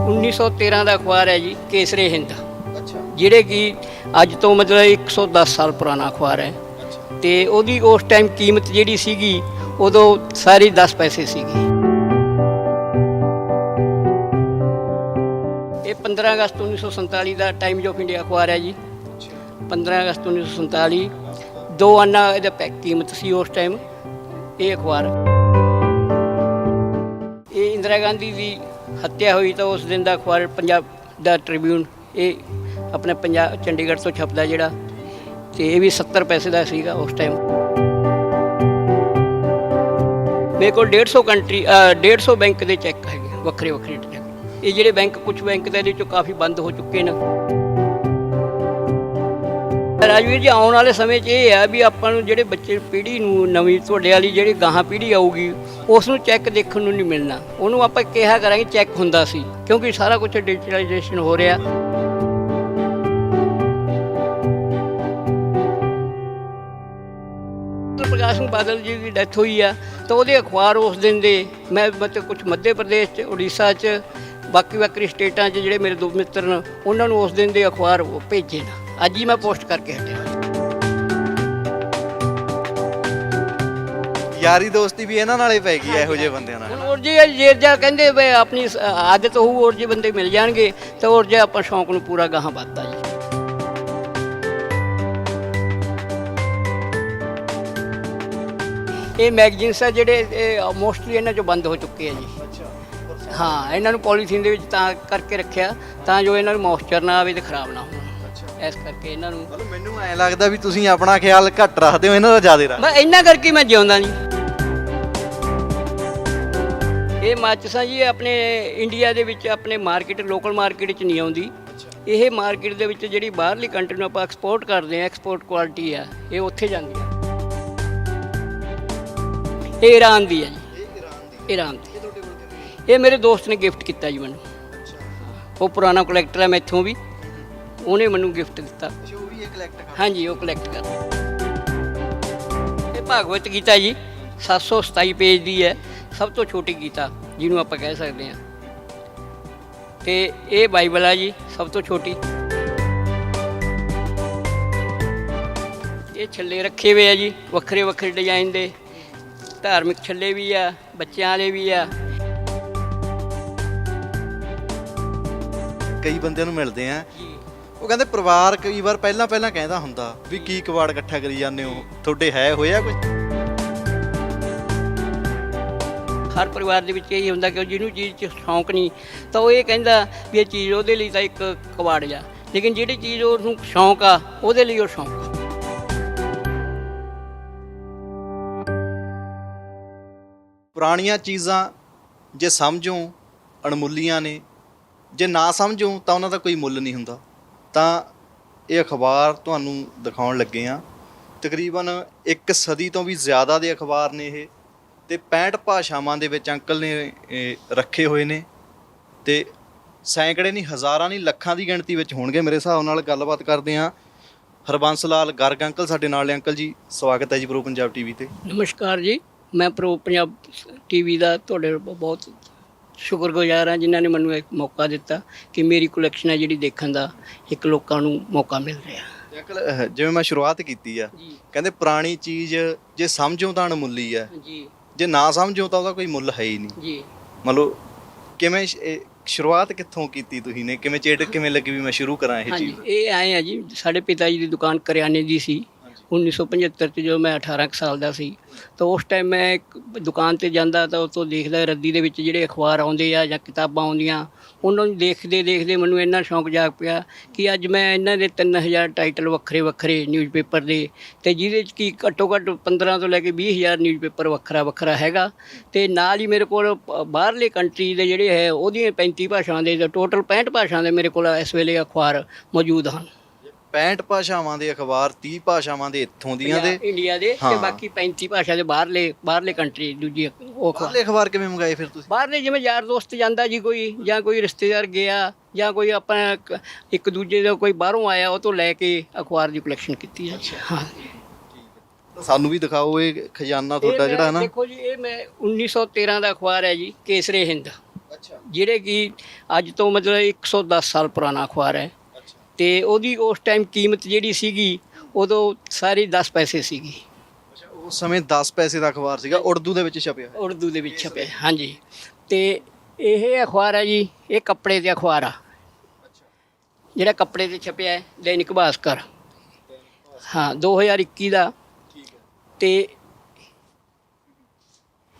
1913 ਦਾ ਅਖਬਾਰ ਹੈ ਜੀ ਕੇਸਰੇ ਹਿੰਦ। ਅੱਛਾ। ਜਿਹੜੇ ਕਿ ਅੱਜ ਤੋਂ ਮਤਲਬ 110 ਸਾਲ ਪੁਰਾਣਾ ਅਖਬਾਰ ਹੈ। ਤੇ ਉਹਦੀ ਉਸ ਟਾਈਮ ਕੀਮਤ ਜਿਹੜੀ ਸੀਗੀ ਉਦੋਂ ਸਾਰੀ 10 ਪੈਸੇ ਸੀਗੀ। ਇਹ 15 ਅਗਸਤ 1947 ਦਾ ਟਾਈਮਜ਼ ਆਫ ਇੰਡੀਆ ਅਖਬਾਰ ਹੈ ਜੀ। 15 ਅਗਸਤ 1947 ਦੋ ਆਨਾ ਇਹਦਾ ਕੀਮਤ ਸੀ ਉਸ ਟਾਈਮ ਇਹ ਅਖਬਾਰ। ਇਹ ਇੰਦਰਾ ਗਾਂਧੀ ਦੀ ਹੱਤਿਆ ਹੋਈ ਤਾਂ ਉਸ ਦਿਨ ਦਾ ਅਖਬਾਰ ਪੰਜਾਬ ਦਾ ਟ੍ਰਿਬਿਊਨ ਇਹ ਆਪਣੇ ਪੰਜਾਬ ਚੰਡੀਗੜ੍ਹ ਤੋਂ ਛਪਦਾ ਜਿਹੜਾ ਤੇ ਇਹ ਵੀ 70 ਪੈਸੇ ਦਾ ਸੀਗਾ ਉਸ ਟਾਈਮ ਮੇਰੇ ਕੋਲ 150 ਕੰਟਰੀ ਅ, 150 ਬੈਂਕ ਦੇ ਚੈੱਕ ਹੈਗੇ ਵੱਖਰੇ ਵੱਖਰੇ ਚੈੱਕ। ਇਹ ਜਿਹੜੇ ਬੈਂਕ ਕੁਝ ਬੈਂਕ ਦੇ ਇਹਦੇ ਚੋਂ ਕਾਫੀ ਬੰਦ ਹੋ ਚੁੱਕੇ ਨੇ। ਰਾਜਵੀਰ ਜੀ, ਆਉਣ ਵਾਲੇ ਸਮੇਂ 'ਚ ਇਹ ਹੈ ਵੀ ਆਪਾਂ ਨੂੰ ਜਿਹੜੇ ਬੱਚੇ ਪੀੜ੍ਹੀ ਨੂੰ ਨਵੀਂ ਤੁਹਾਡੇ ਵਾਲੀ ਜਿਹੜੀ ਗਾਹਾਂ ਪੀੜ੍ਹੀ ਆਊਗੀ, ਉਸ ਨੂੰ ਚੈੱਕ ਦੇਖਣ ਨੂੰ ਨਹੀਂ ਮਿਲਣਾ। ਉਹਨੂੰ ਆਪਾਂ ਕਿਹਾ ਕਰਾਂਗੇ ਚੈੱਕ ਹੁੰਦਾ ਸੀ, ਕਿਉਂਕਿ ਸਾਰਾ ਕੁਝ ਡਿਜੀਟਲਾਈਜੇਸ਼ਨ ਹੋ ਰਿਹਾ। ਪ੍ਰਕਾਸ਼ ਸਿੰਘ ਬਾਦਲ ਜੀ ਦੀ ਡੈਥ ਹੋਈ ਆ, ਤਾਂ ਉਹਦੇ ਅਖਬਾਰ ਉਸ ਦਿਨ ਦੇ, ਮੈਂ ਮਤਲਬ ਕੁਝ ਮੱਧ ਪ੍ਰਦੇਸ਼ ਚ, ਉੜੀਸਾ ਚ, ਬਾਕੀ ਬਾਕੀ ਸਟੇਟਾਂ 'ਚ ਜਿਹੜੇ ਮੇਰੇ ਦੋ ਮਿੱਤਰ ਨੇ, ਉਹਨਾਂ ਨੂੰ ਉਸ ਦਿਨ ਦੇ ਅਖਬਾਰ ਉਹ ਭੇਜੇ ਨਾ। ਅੱਜ ਹੀ ਮੈਂ ਪੋਸਟ ਕਰਕੇ ਹਟਿਆ। ਯਾਰੀ ਦੋਸਤੀ ਵੀ ਇਹਨਾਂ ਨਾਲੇ ਪੈ ਗਈ ਇਹੋ ਜਿਹੇ ਬੰਦਿਆਂ ਨਾਲ। ਹੋਰ ਜੀ ਜੇ ਜਾ ਕਹਿੰਦੇ ਵੀ ਆਪਣੀ ਆਦਤ ਹੋਊ ਹੋਰ ਜੇ ਬੰਦੇ ਮਿਲ ਜਾਣਗੇ ਤਾਂ ਹੋਰ ਜੇ ਆਪਾਂ ਸ਼ੌਂਕ ਨੂੰ ਪੂਰਾ ਗਾਹਾਂ ਵੱਧਦਾ ਜੀ। ਇਹ ਮੈਗਜ਼ੀਨਸ ਆ ਜਿਹੜੇ ਮੋਸਟਲੀ ਇਹਨਾਂ ਚੋਂ ਬੰਦ ਹੋ ਚੁੱਕੇ ਆ ਜੀ। ਹਾਂ ਇਹਨਾਂ ਨੂੰ ਪੋਲੀਥੀਨ ਦੇ ਵਿੱਚ ਤਾਂ ਕਰਕੇ ਰੱਖਿਆ ਤਾਂ ਜੋ ਇਹਨਾਂ ਨੂੰ ਮੌਇਸਚਰ ਨਾ ਆਵੇ ਤੇ ਖਰਾਬ ਨਾ ਅੱਛਾ ਇਸ ਕਰਕੇ ਇਹਨਾਂ ਨੂੰ। ਮਤਲਬ ਮੈਨੂੰ ਐ ਲੱਗਦਾ ਵੀ ਤੁਸੀਂ ਆਪਣਾ ਖਿਆਲ ਘੱਟ ਰੱਖਦੇ ਹੋ ਇਹਨਾਂ ਦਾ ਜ਼ਿਆਦਾ ਰੱਖ ਮੈਂ ਇਹਨਾਂ ਕਰਕੇ ਹੀ ਮੈਂ ਜਿਉਂਦਾ ਨਹੀਂ। ਇਹ ਮਾਚਸਾਂ ਜੀ ਆਪਣੇ ਇੰਡੀਆ ਦੇ ਵਿੱਚ ਆਪਣੇ ਮਾਰਕੀਟ ਲੋਕਲ ਮਾਰਕੀਟ 'ਚ ਨਹੀਂ ਆਉਂਦੀ। ਇਹ ਮਾਰਕੀਟ ਦੇ ਵਿੱਚ ਜਿਹੜੀ ਬਾਹਰਲੀ ਕੰਟਰੀ ਨੂੰ ਆਪਾਂ ਐਕਸਪੋਰਟ ਕਰਦੇ ਆ ਐਕਸਪੋਰਟ ਕੁਆਲਿਟੀ ਆ ਇਹ ਉੱਥੇ ਜਾਂਦੀ ਆ। ਇਹ ਈਰਾਨ ਦੀ ਹੈ ਜੀ। ਈਰਾਨ ਦੀ ਇਹ ਮੇਰੇ ਦੋਸਤ ਨੇ ਗਿਫਟ ਕੀਤਾ ਜੀ ਮੈਨੂੰ। ਉਹ ਪੁਰਾਣਾ ਕਲੈਕਟਰ ਹੈ ਮੈਥੋਂ ਵੀ। ਉਹਨੇ ਮੈਨੂੰ ਗਿਫਟ ਦਿੱਤਾ। ਅੱਛਾ ਉਹ ਵੀ ਇਹ ਕਲੈਕਟ ਕਰ ਹਾਂਜੀ ਉਹ ਕਲੈਕਟ ਕਰ ਇਹ ਭਾਗਵਤ ਗੀਤਾ ਜੀ 727 ਪੇਜ ਦੀ ਹੈ। ਸਭ ਤੋਂ ਛੋਟੀ ਗੀਤਾ ਜਿਹਨੂੰ ਆਪਾਂ ਕਹਿ ਸਕਦੇ ਹਾਂ। ਤੇ ਇਹ ਬਾਈਬਲ ਆ ਜੀ ਸਭ ਤੋਂ ਛੋਟੀ। ਇਹ ਛੱਲੇ ਰੱਖੇ ਹੋਏ ਆ ਜੀ ਵੱਖਰੇ ਵੱਖਰੇ ਡਿਜ਼ਾਈਨ ਦੇ। ਧਾਰਮਿਕ ਛੱਲੇ ਵੀ ਆ ਬੱਚਿਆਂ ਵਾਲੇ ਵੀ ਆ। ਕਈ ਬੰਦਿਆਂ ਨੂੰ ਮਿਲਦੇ ਆ ਉਹ ਕਹਿੰਦੇ ਪਰਿਵਾਰ ਕਈ ਵਾਰ ਪਹਿਲਾਂ ਪਹਿਲਾਂ ਕਹਿੰਦਾ ਹੁੰਦਾ ਵੀ ਕੀ ਕਵਾੜ ਇਕੱਠਾ ਕਰੀ ਜਾਂਦੇ ਹੋ? ਤੁਹਾਡੇ ਹੈ ਹੋਇਆ ਕੁਝ ਹਰ ਪਰਿਵਾਰ ਦੇ ਵਿੱਚ ਇਹ ਹੁੰਦਾ ਕਿ ਜਿਹਨੂੰ ਚੀਜ਼ 'ਚ ਸ਼ੌਂਕ ਨਹੀਂ ਤਾਂ ਉਹ ਇਹ ਕਹਿੰਦਾ ਵੀ ਇਹ ਚੀਜ਼ ਉਹਦੇ ਲਈ ਤਾਂ ਇੱਕ ਕਵਾੜ ਜਾ ਲੇਕਿਨ ਜਿਹੜੀ ਚੀਜ਼ ਉਹਨੂੰ ਸ਼ੌਂਕ ਆ ਉਹਦੇ ਲਈ ਉਹ ਸ਼ੌਂਕ ਪੁਰਾਣੀਆਂ ਚੀਜ਼ਾਂ ਜੇ ਸਮਝੋ ਅਣਮੁੱਲੀਆਂ ਨੇ ਜੇ ਨਾ ਸਮਝੋ ਤਾਂ ਉਹਨਾਂ ਦਾ ਕੋਈ ਮੁੱਲ ਨਹੀਂ ਹੁੰਦਾ। ਤਾਂ ਇਹ ਅਖਬਾਰ ਤੁਹਾਨੂੰ ਦਿਖਾਉਣ ਲੱਗੇ ਆ ਤਕਰੀਬਨ ਇੱਕ ਸਦੀ ਤੋਂ ਵੀ ਜ਼ਿਆਦਾ ਦੇ ਅਖਬਾਰ ਨੇ ਇਹ ਤੇ 65 ਭਾਸ਼ਾਵਾਂ ਦੇ ਵਿੱਚ ਅੰਕਲ ਨੇ, ਇਹ, ਰੱਖੇ ਹੋਏ ਨੇ ਤੇ ਸੈਂਕੜੇ ਨਹੀਂ, ਹਜ਼ਾਰਾਂ ਨਹੀਂ, ਲੱਖਾਂ ਦੀ ਗਿਣਤੀ ਵਿੱਚ ਹੋਣਗੇ। ਮੇਰੇ ਹਿਸਾਬ ਨਾਲ ਗੱਲਬਾਤ ਕਰਦੇ ਆ ਹਰਬੰਸ ਲਾਲ ਗਰਗ ਅੰਕਲ ਸਾਡੇ ਨਾਲ ਨੇ। ਅੰਕਲ ਜੀ, ਸਵਾਗਤ ਹੈ ਜੀ ਪ੍ਰੋ ਪੰਜਾਬ ਟੀਵੀ ਤੇ। ਨਮਸਕਾਰ ਜੀ। ਮੈਂ ਪ੍ਰੋ ਪੰਜਾਬ ਟੀਵੀ ਦਾ ਤੁਹਾਡੇ ਬਹੁਤ ਸ਼ੁਕਰਗੁਜ਼ਾਰ ਹਾਂ ਜਿਨ੍ਹਾਂ ਨੇ ਮੈਨੂੰ ਇੱਕ ਮੌਕਾ ਦਿੱਤਾ ਕਿ ਮੇਰੀ ਕਲੈਕਸ਼ਨ ਹੈ ਜਿਹੜੀ ਦੇਖਣ ਦਾ ਇੱਕ ਲੋਕਾਂ ਨੂੰ ਮੌਕਾ ਮਿਲ ਰਿਹਾ। ਤੇ ਅੰਕਲ ਅਹ, ਜਿਵੇਂ ਮੈਂ ਸ਼ੁਰੂਆਤ ਕੀਤੀ ਆ ਜੀ। ਕਹਿੰਦੇ ਪੁਰਾਣੀ ਚੀਜ਼ ਜੇ ਸਮਝੋ ਤਾਂ ਅਣਮੁੱਲੀ ਆ। ਜੀ। ਜੇ ਨਾ ਸਮਝੋ ਤਾਂ ਉਹਦਾ ਕੋਈ ਮੁੱਲ ਹੈ ਹੀ ਨਹੀਂ। ਜੀ। ਮਤਲਬ ਕਿਵੇਂ ਸ਼- ਇਹ ਸ਼ੁਰੂਆਤ ਕਿੱਥੋਂ ਕੀਤੀ ਤੁਸੀਂ ਨੇ? ਕਿਵੇਂ ਚੇਟ ਕਿਵੇਂ ਲੱਗੀ ਵੀ ਮੈਂ ਸ਼ੁਰੂ ਕਰਾਂ ਇਹ ਹਾਂਜੀ ਚੀਜ਼? ਇਹ ਆਏ ਆ ਜੀ ਸਾਡੇ ਪਿਤਾ ਜੀ ਦੀ ਦੁਕਾਨ ਕਰਿਆਨੇ ਦੀ ਸੀ। 1975 ਚ ਜਦੋਂ ਮੈਂ 18 ਕੁ ਸਾਲ ਦਾ ਸੀ, ਤਾਂ ਉਸ ਟਾਈਮ ਮੈਂ ਇੱਕ ਦੁਕਾਨ ਤੇ ਜਾਂਦਾ ਤਾਂ ਉਤੋਂ ਦੇਖਦਾ ਰੱਦੀ ਦੇ ਵਿੱਚ ਜਿਹੜੇ ਅਖਬਾਰ ਆਉਂਦੇ ਆ ਜਾਂ ਕਿਤਾਬਾਂ ਆਉਂਦੀਆਂ, ਉਹਨਾਂ ਨੂੰ ਦੇਖਦੇ ਦੇਖਦੇ ਮੈਨੂੰ ਇੰਨਾ ਸ਼ੌਂਕ ਜਾਗ ਪਿਆ ਕਿ ਅੱਜ ਮੈਂ ਇਹਨਾਂ ਦੇ 3000 ਟਾਈਟਲ ਵੱਖਰੇ ਵੱਖਰੇ ਨਿਊਜ਼ਪੇਪਰ ਦੇ, ਤੇ ਜਿਹਦੇ ਚ ਕੀ ਘੱਟੋ ਘੱਟ 15 ਤੋਂ ਲੈ ਕੇ 20000 ਨਿਊਜ਼ਪੇਪਰ ਵੱਖਰਾ ਵੱਖਰਾ ਹੈਗਾ, ਤੇ ਨਾਲ ਹੀ ਮੇਰੇ ਕੋਲ ਬਾਹਰਲੇ ਕੰਟਰੀ ਦੇ ਜਿਹੜੇ ਹੈ, ਉਹਦੀਆਂ 35 ਭਾਸ਼ਾਵਾਂ ਦੇ ਟੋਟਲ 65 ਭਾਸ਼ਾਵਾਂ ਦੇ ਮੇਰੇ ਕੋਲ ਇਸ ਵੇਲੇ ਅਖਬਾਰ ਮੌਜੂਦ ਹਨ। 65 ਭਾਸ਼ਾਵਾਂ ਦੇ ਅਖਬਾਰ 30 ਭਾਸ਼ਾਵਾਂ ਦੇ ਇੱਥੋਂ ਦੀਆਂ ਦੇ। ਇੰਡੀਆ ਦੇ ਤੇ ਹਾਂ। ਬਾਕੀ 35 ਭਾਸ਼ਾ ਦੇ ਬਾਹਰਲੇ ਬਾਹਰਲੇ ਕੰਟਰੀ ਦੂਜੀ ਉਹ ਅਖਬਾਰ। ਬਾਹਰਲੇ ਅਖਬਾਰ ਕਿਵੇਂ ਮੰਗਾਏ ਫਿਰ ਤੁਸੀਂ? ਬਾਹਰਲੇ ਜਿਵੇਂ ਯਾਰ ਦੋਸਤ ਜਾਂਦਾ ਜੀ ਕੋਈ ਜਾਂ ਕੋਈ ਰਿਸ਼ਤੇਦਾਰ ਗਿਆ ਜਾਂ ਕੋਈ ਆਪਾਂ ਇੱਕ- ਇੱਕ ਦੂਜੇ ਦਾ ਕੋਈ ਬਾਹਰੋਂ ਆਇਆ ਉਹ ਤੋਂ ਲੈ ਕੇ ਅਖਬਾਰ ਦੀ ਕਲੈਕਸ਼ਨ ਕੀਤੀ ਹੈ। ਹਾਂ। ਤਾਂ ਸਾਨੂੰ ਵੀ ਦਿਖਾਓ ਇਹ ਖਜ਼ਾਨਾ ਤੁਹਾਡਾ ਜਿਹੜਾ ਹੈ ਨਾ। ਦੇਖੋ ਜੀ ਇਹ ਮੈਂ 1913 ਦਾ ਅਖਬਾਰ ਹੈ ਜੀ ਕੇਸਰੇ ਹਿੰਦ। ਅੱਛਾ। ਜਿਹੜੇ ਕਿ ਅੱਜ ਤੋਂ ਮਤਲਬ 110 ਸਾਲ ਪੁਰਾਣਾ ਅਖਬਾਰ ਹੈ। ਤੇ ਉਹਦੀ ਉਸ ਟਾਈਮ ਕੀਮਤ ਜਿਹੜੀ ਸੀਗੀ ਉਦੋਂ ਸਾਰੀ 10 ਪੈਸੇ ਸੀਗੀ। ਅੱਛਾ ਉਸ ਸਮੇਂ 10 ਪੈਸੇ ਦਾ ਅਖਬਾਰ ਸੀਗਾ ਉਰਦੂ ਦੇ ਵਿੱਚ ਛਪਿਆ ਹੋਇਆ। ਉਰਦੂ ਦੇ ਵਿੱਚ ਛਪਿਆ ਹਾਂਜੀ। ਤੇ ਇਹ ਅਖਬਾਰ ਹੈ ਜੀ ਇਹ ਕੱਪੜੇ ਦੇ ਅਖਬਾਰ ਆ। ਜਿਹੜਾ ਕੱਪੜੇ ਤੇ ਛਪਿਆ ਹੈ ਦੈਨਿਕ ਭਾਸਕਰ। ਹਾਂ 2021 ਦਾ ਠੀਕ ਹੈ ਤੇ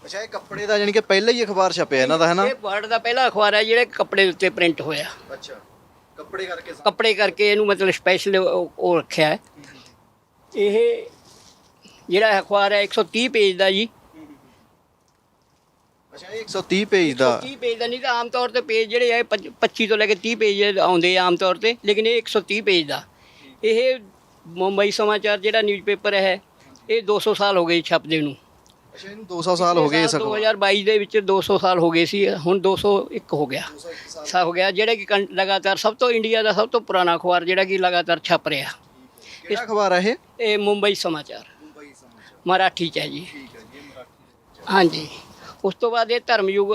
ਅੱਛਾ ਇਹ ਕੱਪੜੇ ਦਾ ਯਾਨੀ ਕਿ ਪਹਿਲਾਂ ਹੀ ਅਖਬਾਰ ਛਪਿਆ ਇਹਨਾਂ ਦਾ ਹੈ ਨਾ? ਇਹ ਵਰਡ ਦਾ ਪਹਿਲਾ ਅਖਬਾਰ ਹੈ ਜਿਹੜਾ ਕੱਪੜੇ ਦੇ ਉੱਤੇ ਪ੍ਰਿੰਟ ਹੋਇਆ। ਅੱਛਾ। ਕੱਪੜੇ ਕਰਕੇ ਕੱਪੜੇ ਕਰਕੇ ਇਹਨੂੰ ਮਤਲਬ ਸਪੈਸ਼ਲ ਉਹ ਰੱਖਿਆ ਹੈ। ਇਹ ਜਿਹੜਾ ਅਖਬਾਰ ਹੈ 130 ਪੇਜ ਦਾ ਜੀ। ਅੱਛਾ ਇਹ 130 ਪੇਜ ਦਾ। 30 ਪੇਜ ਦਾ ਨਹੀਂ ਤਾਂ ਆਮ ਤੌਰ ਤੇ ਪੇਜ ਜਿਹੜੇ ਆ 25 ਤੋਂ ਲੈ ਕੇ 30 ਪੇਜ ਆਉਂਦੇ ਆ ਆਮ ਤੌਰ ਤੇ ਲੇਕਿਨ ਇਹ 130 ਪੇਜ ਦਾ। ਇਹ ਮੁੰਬਈ ਸਮਾਚਾਰ ਜਿਹੜਾ ਨਿਊਜ਼ਪੇਪਰ ਹੈ ਇਹ 200 ਸਾਲ ਹੋ ਗਏ ਛਪਦੇ ਨੂੰ। ਅੱਛਾ ਇਹਨੂੰ 200 ਸਾਲ ਹੋ ਗਏ ਇਸ ਅਖਬਾਰ 2022 ਦੇ ਵਿੱਚ 200 ਸਾਲ ਹੋ ਗਏ ਸੀ ਹੁਣ 201 ਹੋ ਗਿਆ। 201 ਸਾ ਹੋ ਗਿਆ ਜਿਹੜਾ ਕਿ ਕੰ- ਲਗਾਤਾਰ ਸਭ ਤੋਂ ਇੰਡੀਆ ਦਾ ਸਭ ਤੋਂ ਪੁਰਾਣਾ ਅਖਬਾਰ ਜਿਹੜਾ ਕਿ ਲਗਾਤਾਰ ਛਪ ਰਿਹਾ। ਕਿਹੜਾ ਅਖਬਾਰ ਹੈ ਇਹ? ਇਹ ਮੁੰਬਈ ਸਮਾਚਾਰ। ਮੁੰਬਈ ਸਮਾਚਾਰ। ਮਰਾਠੀ ਚ ਹੈ ਜੀ। ਠੀਕ ਹੈ ਜੀ ਇਹ ਮਰਾਠੀ ਹਾਂਜੀ। ਉਸ ਤੋਂ ਬਾਅਦ ਇਹ ਧਰਮਯੁਗ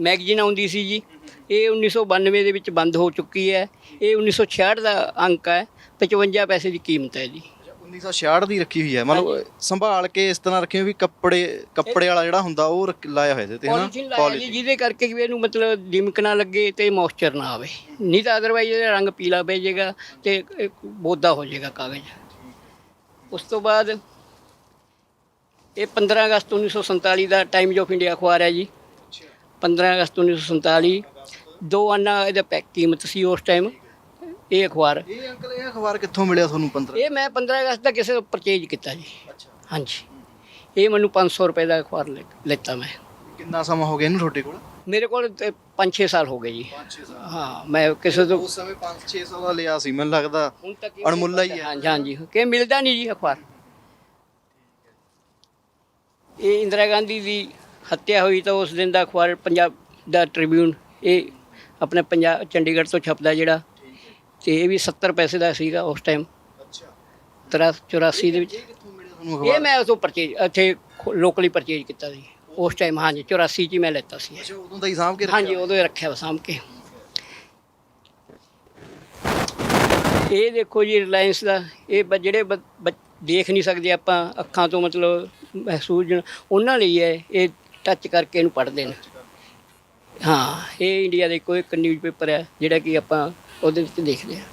ਮੈਗਜ਼ੀਨ ਆਉਂਦੀ ਸੀ ਜੀ। ਇਹ 1992 ਦੇ ਵਿੱਚ ਬੰਦ ਹੋ ਚੁੱਕੀ ਹੈ। ਇਹ 1966 ਦਾ ਅੰਕ ਹੈ। 55 ਪੈਸੇ ਦੀ ਕੀਮਤ ਹੈ ਜੀ। 1966 ਦੀ ਰੱਖੀ ਹੋਈ ਹੈ। ਮਤਲਬ ਸੰਭਾਲ ਕੇ ਇਸ ਤਰ੍ਹਾਂ ਰੱਖੀ ਹੋਈ ਵੀ ਕੱਪੜੇ ਕੱਪੜੇ ਵਾਲਾ ਜਿਹੜਾ ਹੁੰਦਾ ਉਹ ਰੱਖ- ਲਾਇਆ ਹੋਇਆ ਇਹਦੇ ਤੇ ਹਨਾ? ਲਾਇਆ ਜੀ ਜਿਹਦੇ ਕਰਕੇ ਕਿ ਵੀ ਇਹਨੂੰ ਮਤਲਬ ਦਿਮਕ ਨਾ ਲੱਗੇ ਤੇ ਮੋਇਸਚਰ ਨਾ ਆਵੇ। ਨਹੀਂ ਤਾਂ ਅਦਰਵਾਈਜ਼ ਇਹਦਾ ਰੰਗ ਪੀਲਾ ਪੈ ਜਾਏਗਾ ਤੇ ਇਹ ਬੋਦਾ ਹੋ ਜਾਏਗਾ ਕਾਗਜ਼। ਉਸ ਤੋਂ ਬਾਅਦ ਇਹ 15 ਅਗਸਤ 1947 ਦਾ ਟਾਈਮਜ਼ ਆਫ ਇੰਡੀਆ ਅਖਬਾਰ ਹੈ ਜੀ। 15 ਅਗਸਤ 1947 ਦੋ ਆਨਾ ਇਹਦਾ ਪੈਕ ਕੀਮਤ ਸੀ ਉਸ ਟਾਈਮ ਇਹ ਅਖਬਾਰ। ਇਹ ਅੰਕਲ ਇਹ ਅਖਬਾਰ ਕਿੱਥੋਂ ਮਿਲਿਆ ਤੁਹਾਨੂੰ 15 ਇਹ ਮੈਂ 15 ਅਗਸਤ ਦਾ ਕਿਸੇ ਤੋਂ ਪਰਚੇਜ ਕੀਤਾ ਜੀ। ਅੱਛਾ। ਹਾਂਜੀ। ਇਹ ਮੈਨੂੰ 500 ਰੁਪਏ ਦਾ ਅਖਬਾਰ ਲੈਤਾ ਮੈਂ। ਕਿੰਨਾ ਸਮਾਂ ਹੋ ਗਿਆ ਇਹਨੂੰ ਤੁਹਾਡੇ ਕੋਲ? ਮੇਰੇ ਕੋਲ 5-6 ਸਾਲ ਹੋ ਗਏ ਜੀ। 5-6 ਸਾਲ। ਹਾਂ ਮੈਂ ਕਿਸੇ ਤੋਂ ਉਸ ਸਮੇਂ 5-600 ਦਾ ਲਿਆ ਸੀ ਮੈਨੂੰ ਲੱਗਦਾ। ਅਣਮੁੱਲਾ ਹੀ ਹੈ। ਹਾਂਜੀ ਹਾਂਜੀ। ਕਿ ਮਿਲਦਾ ਨਹੀਂ ਜੀ ਅਖਬਾਰ। ਇਹ ਇੰਦਰਾ ਗਾਂਧੀ ਦੀ ਹੱਤਿਆ ਹੋਈ ਤਾਂ ਉਸ ਦਿਨ ਦਾ ਅਖਬਾਰ ਪੰਜਾਬ ਦਾ ਟ੍ਰਿਬਿਊਨ ਇਹ ਆਪਣੇ ਪੰਜਾਬ ਚੰਡੀਗੜ੍ਹ ਤੋਂ ਛਪਦਾ ਜਿਹੜਾ ਤੇ ਇਹ ਵੀ 70 ਪੈਸੇ ਦਾ ਸੀਗਾ ਉਸ ਟਾਈਮ ਅੱਛਾ। 84 ਦੇ ਵਿੱਚ। ਇਹ ਮੈਂ ਉਸੋਂ ਪਰਚੇਜ ਇੱਥੇ ਲੋਕਲੀ ਪਰਚੇਜ ਕੀਤਾ ਸੀ। ਉਸ ਟਾਈਮ ਹਾਂਜੀ 84 ਚ ਹੀ ਮੈਂ ਲੈਤਾ ਸੀ। ਅੱਛਾ ਉਦੋਂ ਦਾ ਹੀ ਸਾਂਭ ਕੇ ਰੱਖਿਆ ਹਾਂਜੀ ਉਦੋਂ ਹੀ ਰੱਖਿਆ ਵਾ ਸਾਂਭ ਕੇ। ਇਹ ਦੇਖੋ ਜੀ ਰਿਲਾਇੰਸ ਦਾ ਇਹ ਜਿਹੜੇ ਦੇਖ ਨਹੀਂ ਸਕਦੇ ਆਪਾਂ ਅੱਖਾਂ ਤੋਂ ਮਤਲਬ ਮਹਿਸੂਸ ਉਹਨਾਂ ਲਈ ਹੈ ਇਹ ਟੱਚ ਕਰਕੇ ਇਹਨੂੰ ਪੜ੍ਹਦੇ ਨੇ। ਹਾਂ, ਇਹ ਇੰਡੀਆ ਦਾ ਇੱਕੋ ਇੱਕ ਨਿਊਜ਼ਪੇਪਰ ਹੈ, ਜਿਹੜਾ ਕਿ ਆਪਾਂ ਉਹਦੇ ਵਿੱਚ ਦੇਖਦੇ ਹਾਂ।